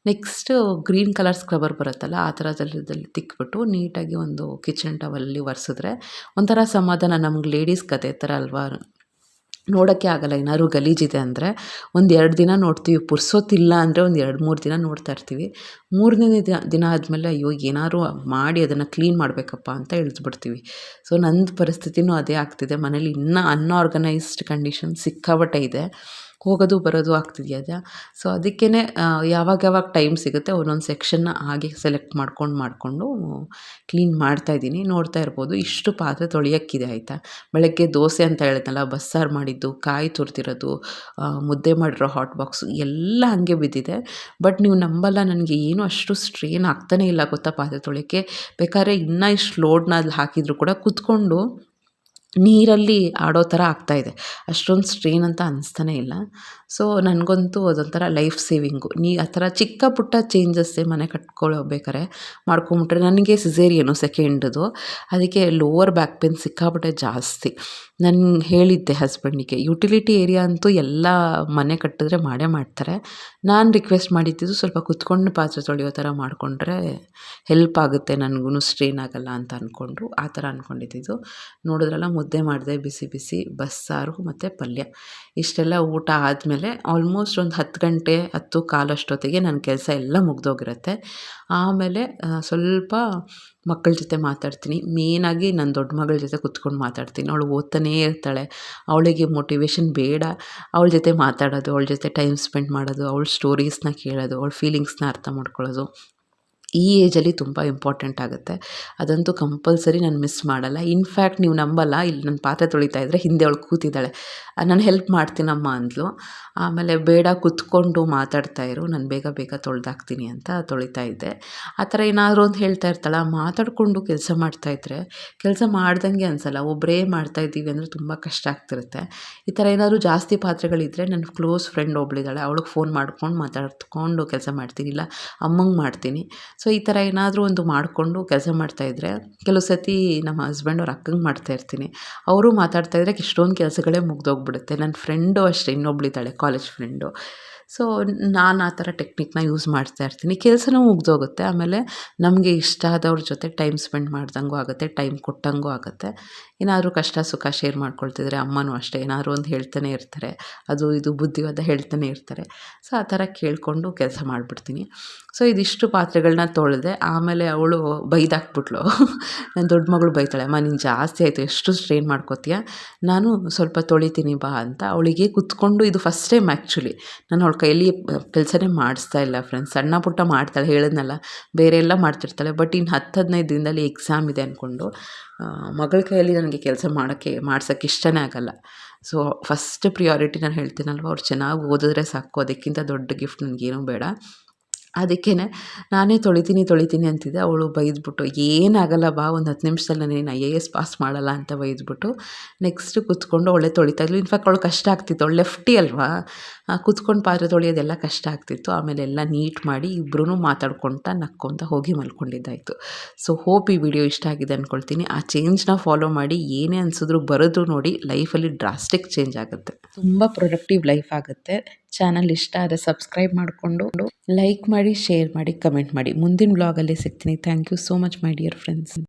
ನೆಕ್ಸ್ಟು ಗ್ರೀನ್ ಕಲರ್ ಸ್ಕ್ರಬ್ಬರ್ ಬರುತ್ತಲ್ಲ, ಆ ಥರದಲ್ಲಿ ತಿಕ್ಬಿಟ್ಟು ನೀಟಾಗಿ ಒಂದು ಕಿಚನ್ ಟವಲಲ್ಲಿ ಒರೆಸಿದ್ರೆ ಒಂಥರ ಸಮಾಧಾನ. ನಮ್ಗೆ ಲೇಡೀಸ್ ಅದೇ ಥರ ಅಲ್ವಾ? ನೋಡೋಕ್ಕೆ ಆಗಲ್ಲ ಏನಾದ್ರು ಗಲೀಜಿದೆ ಅಂದರೆ ಒಂದು ಎರಡು ದಿನ ನೋಡ್ತೀವಿ, ಪುರ್ಸೊತ್ತಿಲ್ಲ ಅಂದರೆ ಒಂದು ಎರಡು ಮೂರು ದಿನ ನೋಡ್ತಾ ಇರ್ತೀವಿ. ಮೂರನೇ ದಿನ ದಿನ ಆದಮೇಲೆ ಅಯ್ಯೋ, ಏನಾದ್ರು ಮಾಡಿ ಅದನ್ನು ಕ್ಲೀನ್ ಮಾಡಬೇಕಪ್ಪ ಅಂತ ಇಳಿದ್ಬಿಡ್ತೀವಿ. ಸೊ ನಂದು ಪರಿಸ್ಥಿತಿನೂ ಅದೇ ಆಗ್ತಿದೆ. ಮನೇಲಿ ಇನ್ನೂ ಅನ್ಆರ್ಗನೈಸ್ಡ್ ಕಂಡೀಷನ್ ಸಿಕ್ಕಾಪಟ್ಟೆ ಇದೆ. ಹೋಗೋದು ಬರೋದು ಆಗ್ತಿದೆಯಾ ಸೊ ಅದಕ್ಕೇ ಯಾವಾಗ ಯಾವಾಗ ಟೈಮ್ ಸಿಗುತ್ತೆ ಒಂದೊಂದು ಸೆಕ್ಷನ್ನ ಹಾಗೆ ಸೆಲೆಕ್ಟ್ ಮಾಡ್ಕೊಂಡು ಮಾಡಿಕೊಂಡು ಕ್ಲೀನ್ ಮಾಡ್ತಾ ಇದ್ದೀನಿ. ನೋಡ್ತಾ ಇರ್ಬೋದು, ಇಷ್ಟು ಪಾತ್ರೆ ತೊಳೆಯೋಕ್ಕಿದೆ ಆಯಿತಾ? ಬೆಳಗ್ಗೆ ದೋಸೆ ಅಂತ ಹೇಳಿದ್ನಲ್ಲ, ಬಸ್ಸಾರು ಮಾಡಿದ್ದು, ಕಾಯಿ ತುರ್ತಿರೋದು ಮುದ್ದೆ ಮಾಡಿರೋ ಹಾಟ್ ಬಾಕ್ಸು ಎಲ್ಲ ಹಾಗೆ ಬಿದ್ದಿದೆ. ಬಟ್ ನೀವು ನಂಬಲ್ಲ, ನನಗೆ ಏನು ಅಷ್ಟು ಸ್ಟ್ರೇನ್ ಆಗ್ತಾನೇ ಇಲ್ಲ ಗೊತ್ತಾ ಪಾತ್ರೆ ತೊಳೆಯೋಕ್ಕೆ. ಬೇಕಾದ್ರೆ ಇನ್ನೂ ಇಷ್ಟು ಲೋಡ್ನಲ್ಲಿ ಹಾಕಿದರೂ ಕೂಡ ಕೂತ್ಕೊಂಡು ನೀರಲ್ಲಿ ಆಡೋ ಥರ ಆಗ್ತಾಯಿದೆ ಅಷ್ಟೊಂದು ಸ್ಟ್ರೇನ್ ಅಂತ ಅನಿಸ್ತಾನೇ ಇಲ್ಲ. ಸೊ ನನಗಂತೂ ಅದೊಂಥರ ಲೈಫ್ ಸೇವಿಂಗು ನೀ ಆ ಥರ ಚಿಕ್ಕ ಪುಟ್ಟ ಚೇಂಜಸ್ಸೇ ಮನೆ ಕಟ್ಕೊಳ್ಬೇಕಾರೆ ಮಾಡ್ಕೊಂಬಿಟ್ರೆ ನನಗೆ ಸಿಸೇರಿಯನು ಸೆಕೆಂಡದು ಅದಕ್ಕೆ ಲೋವರ್ ಬ್ಯಾಕ್ ಪೇನ್ ಸಿಕ್ಕಾಪಟ್ಟೆ ಜಾಸ್ತಿ. ನಾನು ಹೇಳಿದ್ದೆ ಹಸ್ಬೆಂಡಿಗೆ ಯುಟಿಲಿಟಿ ಏರಿಯಾ ಅಂತೂ ಎಲ್ಲ ಮನೆ ಕಟ್ಟಿದ್ರೆ ಮಾಡೇ ಮಾಡ್ತಾರೆ. ನಾನು ರಿಕ್ವೆಸ್ಟ್ ಮಾಡಿದ್ದಿದ್ದು ಸ್ವಲ್ಪ ಕುತ್ಕೊಂಡು ಪಾತ್ರೆ ತೊಳೆಯೋ ಥರ ಮಾಡಿಕೊಂಡ್ರೆ ಹೆಲ್ಪ್ ಆಗುತ್ತೆ ನನಗೂ ಸ್ಟ್ರೈನ್ ಆಗಲ್ಲ ಅಂತ ಅಂದ್ಕೊಂಡು ಆ ಥರ ಅಂದ್ಕೊಂಡಿದ್ದಿದ್ದು ನೋಡಿದ್ರಲ್ಲ, ಮುದ್ದೆ ಮಾಡಿದೆ, ಬಿಸಿ ಬಿಸಿ, ಬಸ್ಸಾರು ಮತ್ತು ಪಲ್ಯ. ಇಷ್ಟೆಲ್ಲ ಊಟ ಆದಮೇಲೆ ಆಲ್ಮೋಸ್ಟ್ ಒಂದು ಹತ್ತು ಗಂಟೆ, ಹತ್ತು ಕಾಲಷ್ಟೊತ್ತಿಗೆ ನನ್ನ ಕೆಲಸ ಎಲ್ಲ ಮುಗ್ದೋಗಿರುತ್ತೆ. ಆಮೇಲೆ ಸ್ವಲ್ಪ ಮಕ್ಕಳ ಜೊತೆ ಮಾತಾಡ್ತೀನಿ. ಮೇನಾಗಿ ನನ್ನ ದೊಡ್ಡ ಮಗಳ ಜೊತೆ ಕುತ್ಕೊಂಡು ಮಾತಾಡ್ತೀನಿ. ಅವಳು ಓದ್ತಾನೇ ಇರ್ತಾಳೆ. ಅವಳಿಗೆ ಮೋಟಿವೇಶನ್ ಬೇಡ. ಅವಳ ಜೊತೆ ಮಾತಾಡೋದು, ಅವಳ ಜೊತೆ ಟೈಮ್ ಸ್ಪೆಂಡ್ ಮಾಡೋದು, ಅವಳ ಸ್ಟೋರೀಸ್ನ ಕೇಳೋದು, ಅವಳ ಫೀಲಿಂಗ್ಸ್ನ ಅರ್ಥ ಮಾಡ್ಕೊಳ್ಳೋದು. ಈ ಏಜಲ್ಲಿ ತುಂಬ ಇಂಪಾರ್ಟೆಂಟ್ ಆಗುತ್ತೆ. ಅದಂತೂ ಕಂಪಲ್ಸರಿ ನಾನು ಮಿಸ್ ಮಾಡಲ್ಲ. ಇನ್ಫ್ಯಾಕ್ಟ್ ನೀವು ನಂಬಲ್ಲ. ಇಲ್ಲಿ ನನ್ನ ಪಾತ್ರೆ ತೊಳಿತಾ ಇದ್ದರೆ ಹಿಂದೆ ಅವಳು ಕೂತಿದ್ದಾಳೆ. ನಾನು ಹೆಲ್ಪ್ ಮಾಡ್ತೀನಮ್ಮ ಅಂದ್ಲು. ಆಮೇಲೆ ಬೇಡ ಕುತ್ಕೊಂಡು ಮಾತಾಡ್ತಾ ಇರು. ನಾನು ಬೇಗ ಬೇಗ ತೊಳೆದಾಕ್ತೀನಿ ಅಂತ ತೊಳಿತಾ ಇದ್ದೆ. ಆ ಥರ ಏನಾದರೂ ಅಂತ ಹೇಳ್ತಾ ಇರ್ತಾಳೆ? ಮಾತಾಡಿಕೊಂಡು ಕೆಲಸ ಮಾಡ್ತಾಯಿದ್ರೆ ಕೆಲಸ ಮಾಡ್ದಂಗೆ ಅನಿಸಲ್ಲ. ಒಬ್ಬರೇ ಮಾಡ್ತಾಯಿದ್ದೀವಿ ಅಂದರೆ ತುಂಬ ಕಷ್ಟ ಆಗ್ತಿರುತ್ತೆ. ಈ ಥರ ಏನಾದರೂ ಜಾಸ್ತಿ ಪಾತ್ರೆಗಳಿದ್ದರೆ ನನ್ನ ಕ್ಲೋಸ್ ಫ್ರೆಂಡ್ ಒಬ್ಳಿದ್ದಾಳೆ. ಅವಳಿಗೆ ಫೋನ್ ಮಾಡ್ಕೊಂಡು ಮಾತಾಡ್ಕೊಂಡು ಕೆಲಸ ಮಾಡ್ತೀನಿ. ಇಲ್ಲ, ಅಮ್ಮಂಗೆ ಮಾಡ್ತೀನಿ. ಸೊ, ಈ ಥರ ಏನಾದರೂ ಒಂದು ಮಾಡಿಕೊಂಡು ಕೆಲಸ ಮಾಡ್ತಾಯಿದ್ರೆ ಕೆಲವು ಸತಿ ನಮ್ಮ ಹಸ್ಬೆಂಡ್ ಅವ್ರ ಅಕ್ಕಂಗೆ ಮಾಡ್ತಾಯಿರ್ತೀನಿ ಅವರು ಮಾತಾಡ್ತಾಯಿದ್ರೆ ಇಷ್ಟೊಂದು ಕೆಲಸಗಳೇ ಮುಗ್ದೋಗ್ಬಿಡುತ್ತೆ. ನನ್ನ ಫ್ರೆಂಡು ಅಷ್ಟೇ ಇನ್ನೊಬ್ಳಿದ್ದಾಳೆ ಕಾಲೇಜ್ ಫ್ರೆಂಡು ಸೊ ನಾನು ಆ ಥರ ಟೆಕ್ನಿಕ್ನ ಯೂಸ್ ಮಾಡ್ತಾ ಇರ್ತೀನಿ. ಕೆಲಸನೂ ಮುಗ್ದೋಗುತ್ತೆ. ಆಮೇಲೆ ನಮಗೆ ಇಷ್ಟ ಆದವ್ರ ಜೊತೆ ಟೈಮ್ ಸ್ಪೆಂಡ್ ಮಾಡ್ದಂಗೂ ಆಗುತ್ತೆ ಟೈಮ್ ಕೊಟ್ಟಂಗೂ ಆಗುತ್ತೆ. ಏನಾದರೂ ಕಷ್ಟ ಸುಖ ಶೇರ್ ಮಾಡ್ಕೊಳ್ತಿದ್ರೆ ಅಮ್ಮನೂ ಅಷ್ಟೇ, ಏನಾದರೂ ಒಂದು ಹೇಳ್ತಾನೆ ಇರ್ತಾರೆ. ಅದು ಇದು ಬುದ್ಧಿವಾದ ಹೇಳ್ತಾನೆ ಇರ್ತಾರೆ. ಸೊ ಆ ಥರ ಕೇಳಿಕೊಂಡು ಕೆಲಸ ಮಾಡಿಬಿಡ್ತೀನಿ. ಸೊ ಇದಿಷ್ಟು ಪಾತ್ರೆಗಳನ್ನ ತೊಳೆದೆ ಆಮೇಲೆ ಅವಳು ಬೈದಾಕ್ಬಿಟ್ಳು ನನ್ನ ದೊಡ್ಡ ಮಗಳು ಬೈತಾಳೆ, ಅಮ್ಮ, ನೀನು ಜಾಸ್ತಿ ಆಯಿತು, ಎಷ್ಟು ಸ್ಟ್ರೈನ್ ಮಾಡ್ಕೋತೀಯ? ನಾನು ಸ್ವಲ್ಪ ತೊಳಿತೀನಿ ಬಾ ಅಂತ ಅವಳಿಗೆ ಕುತ್ಕೊಂಡು ಇದು ಫಸ್ಟ್ ಟೈಮ್ ಆ್ಯಕ್ಚುಲಿ ನಾನು ಅವಳ ಕೈಯಲ್ಲಿ ಕೆಲಸನೇ ಮಾಡಿಸ್ತಾ ಇಲ್ಲ ಫ್ರೆಂಡ್ಸ್ ಸಣ್ಣ ಪುಟ್ಟ ಮಾಡ್ತಾಳೆ, ಹೇಳಿದ್ನಲ್ಲ, ಬೇರೆ ಎಲ್ಲ ಮಾಡ್ತಿರ್ತಾಳೆ. ಬಟ್ ಇನ್ನು ಹತ್ತು ಹದಿನೈದು ದಿನದಲ್ಲಿ ಎಕ್ಸಾಮ್ ಇದೆ ಅಂದ್ಕೊಂಡು ಮಗಳ ಕೈಯಲ್ಲಿ ನನಗೆ ಕೆಲಸ ಮಾಡೋಕ್ಕೆ, ಮಾಡ್ಸೋಕ್ಕೆ ಇಷ್ಟನೇ ಆಗಲ್ಲ. ಸೊ ಫಸ್ಟ್ ಪ್ರಿಯಾರಿಟಿ ನಾನು ಹೇಳ್ತೀನಲ್ವ, ಅವ್ರು ಚೆನ್ನಾಗಿ ಓದಿದ್ರೆ ಸಾಕು, ಅದಕ್ಕಿಂತ ದೊಡ್ಡ ಗಿಫ್ಟ್ ನನಗೇನೂ ಬೇಡ. ಅದಕ್ಕೇ ನಾನೇ ತೊಳಿತೀನಿ ತೊಳಿತೀನಿ ಅಂತಿದ್ದೆ. ಅವಳು ಬೈದ್ಬಿಟ್ಟು, ಏನಾಗಲ್ಲ ಬಾ, ಒಂದು ಹತ್ತು ನಿಮಿಷದಲ್ಲಿ ನಾನೇನು ಐ ಎ ಎಸ್ ಪಾಸ್ ಮಾಡಲ್ಲ ಅಂತ ಬೈದ್ಬಿಟ್ಟು ನೆಕ್ಸ್ಟ್ ಕೂತ್ಕೊಂಡು ಒಳ್ಳೆ ತೊಳಿತಾ ಇದ್ಲು. ಇನ್ಫ್ಯಾಕ್ಟ್ ಅವಳು ಕಷ್ಟ ಆಗ್ತಿತ್ತು. ಅವಳು ಲೆಫ್ಟಿ ಅಲ್ವಾ? ಕೂತ್ಕೊಂಡು ಪಾತ್ರೆ ತೊಳೆಯೋದೆಲ್ಲ ಕಷ್ಟ ಆಗ್ತಿತ್ತು. ಆಮೇಲೆ ಎಲ್ಲ ನೀಟ್ ಮಾಡಿ ಇಬ್ಬರೂ ಮಾತಾಡ್ಕೊತ ನಕ್ಕೊತ ಹೋಗಿ ಮಲ್ಕೊಂಡಿದ್ದಾಯಿತು. ಸೊ ಹೋಪ್ ಈ ವಿಡಿಯೋ ಇಷ್ಟ ಆಗಿದೆ ಅಂದ್ಕೊಳ್ತೀನಿ ಆ ಚೇಂಜ್ನ ಫಾಲೋ ಮಾಡಿ, ಏನೇ ಅನಿಸಿದ್ರು ಬರೋದು ನೋಡಿ ಲೈಫಲ್ಲಿ ಡ್ರಾಸ್ಟಿಕ್ ಚೇಂಜ್ ಆಗುತ್ತೆ. ತುಂಬ ಪ್ರೊಡಕ್ಟಿವ್ ಲೈಫ್ ಆಗುತ್ತೆ. ಚಾನಲ್ ಇಷ್ಟ ಆದರೆ ಸಬ್ಸ್ಕ್ರೈಬ್ ಮಾಡಿಕೊಂಡು ಲೈಕ್ ಮಾಡಿ, ಶೇರ್ ಮಾಡಿ, ಕಮೆಂಟ್ ಮಾಡಿ. ಮುಂದಿನ ಬ್ಲಾಗಲ್ಲಿ ಸಿಗ್ತೀನಿ. Thank you so much my dear friends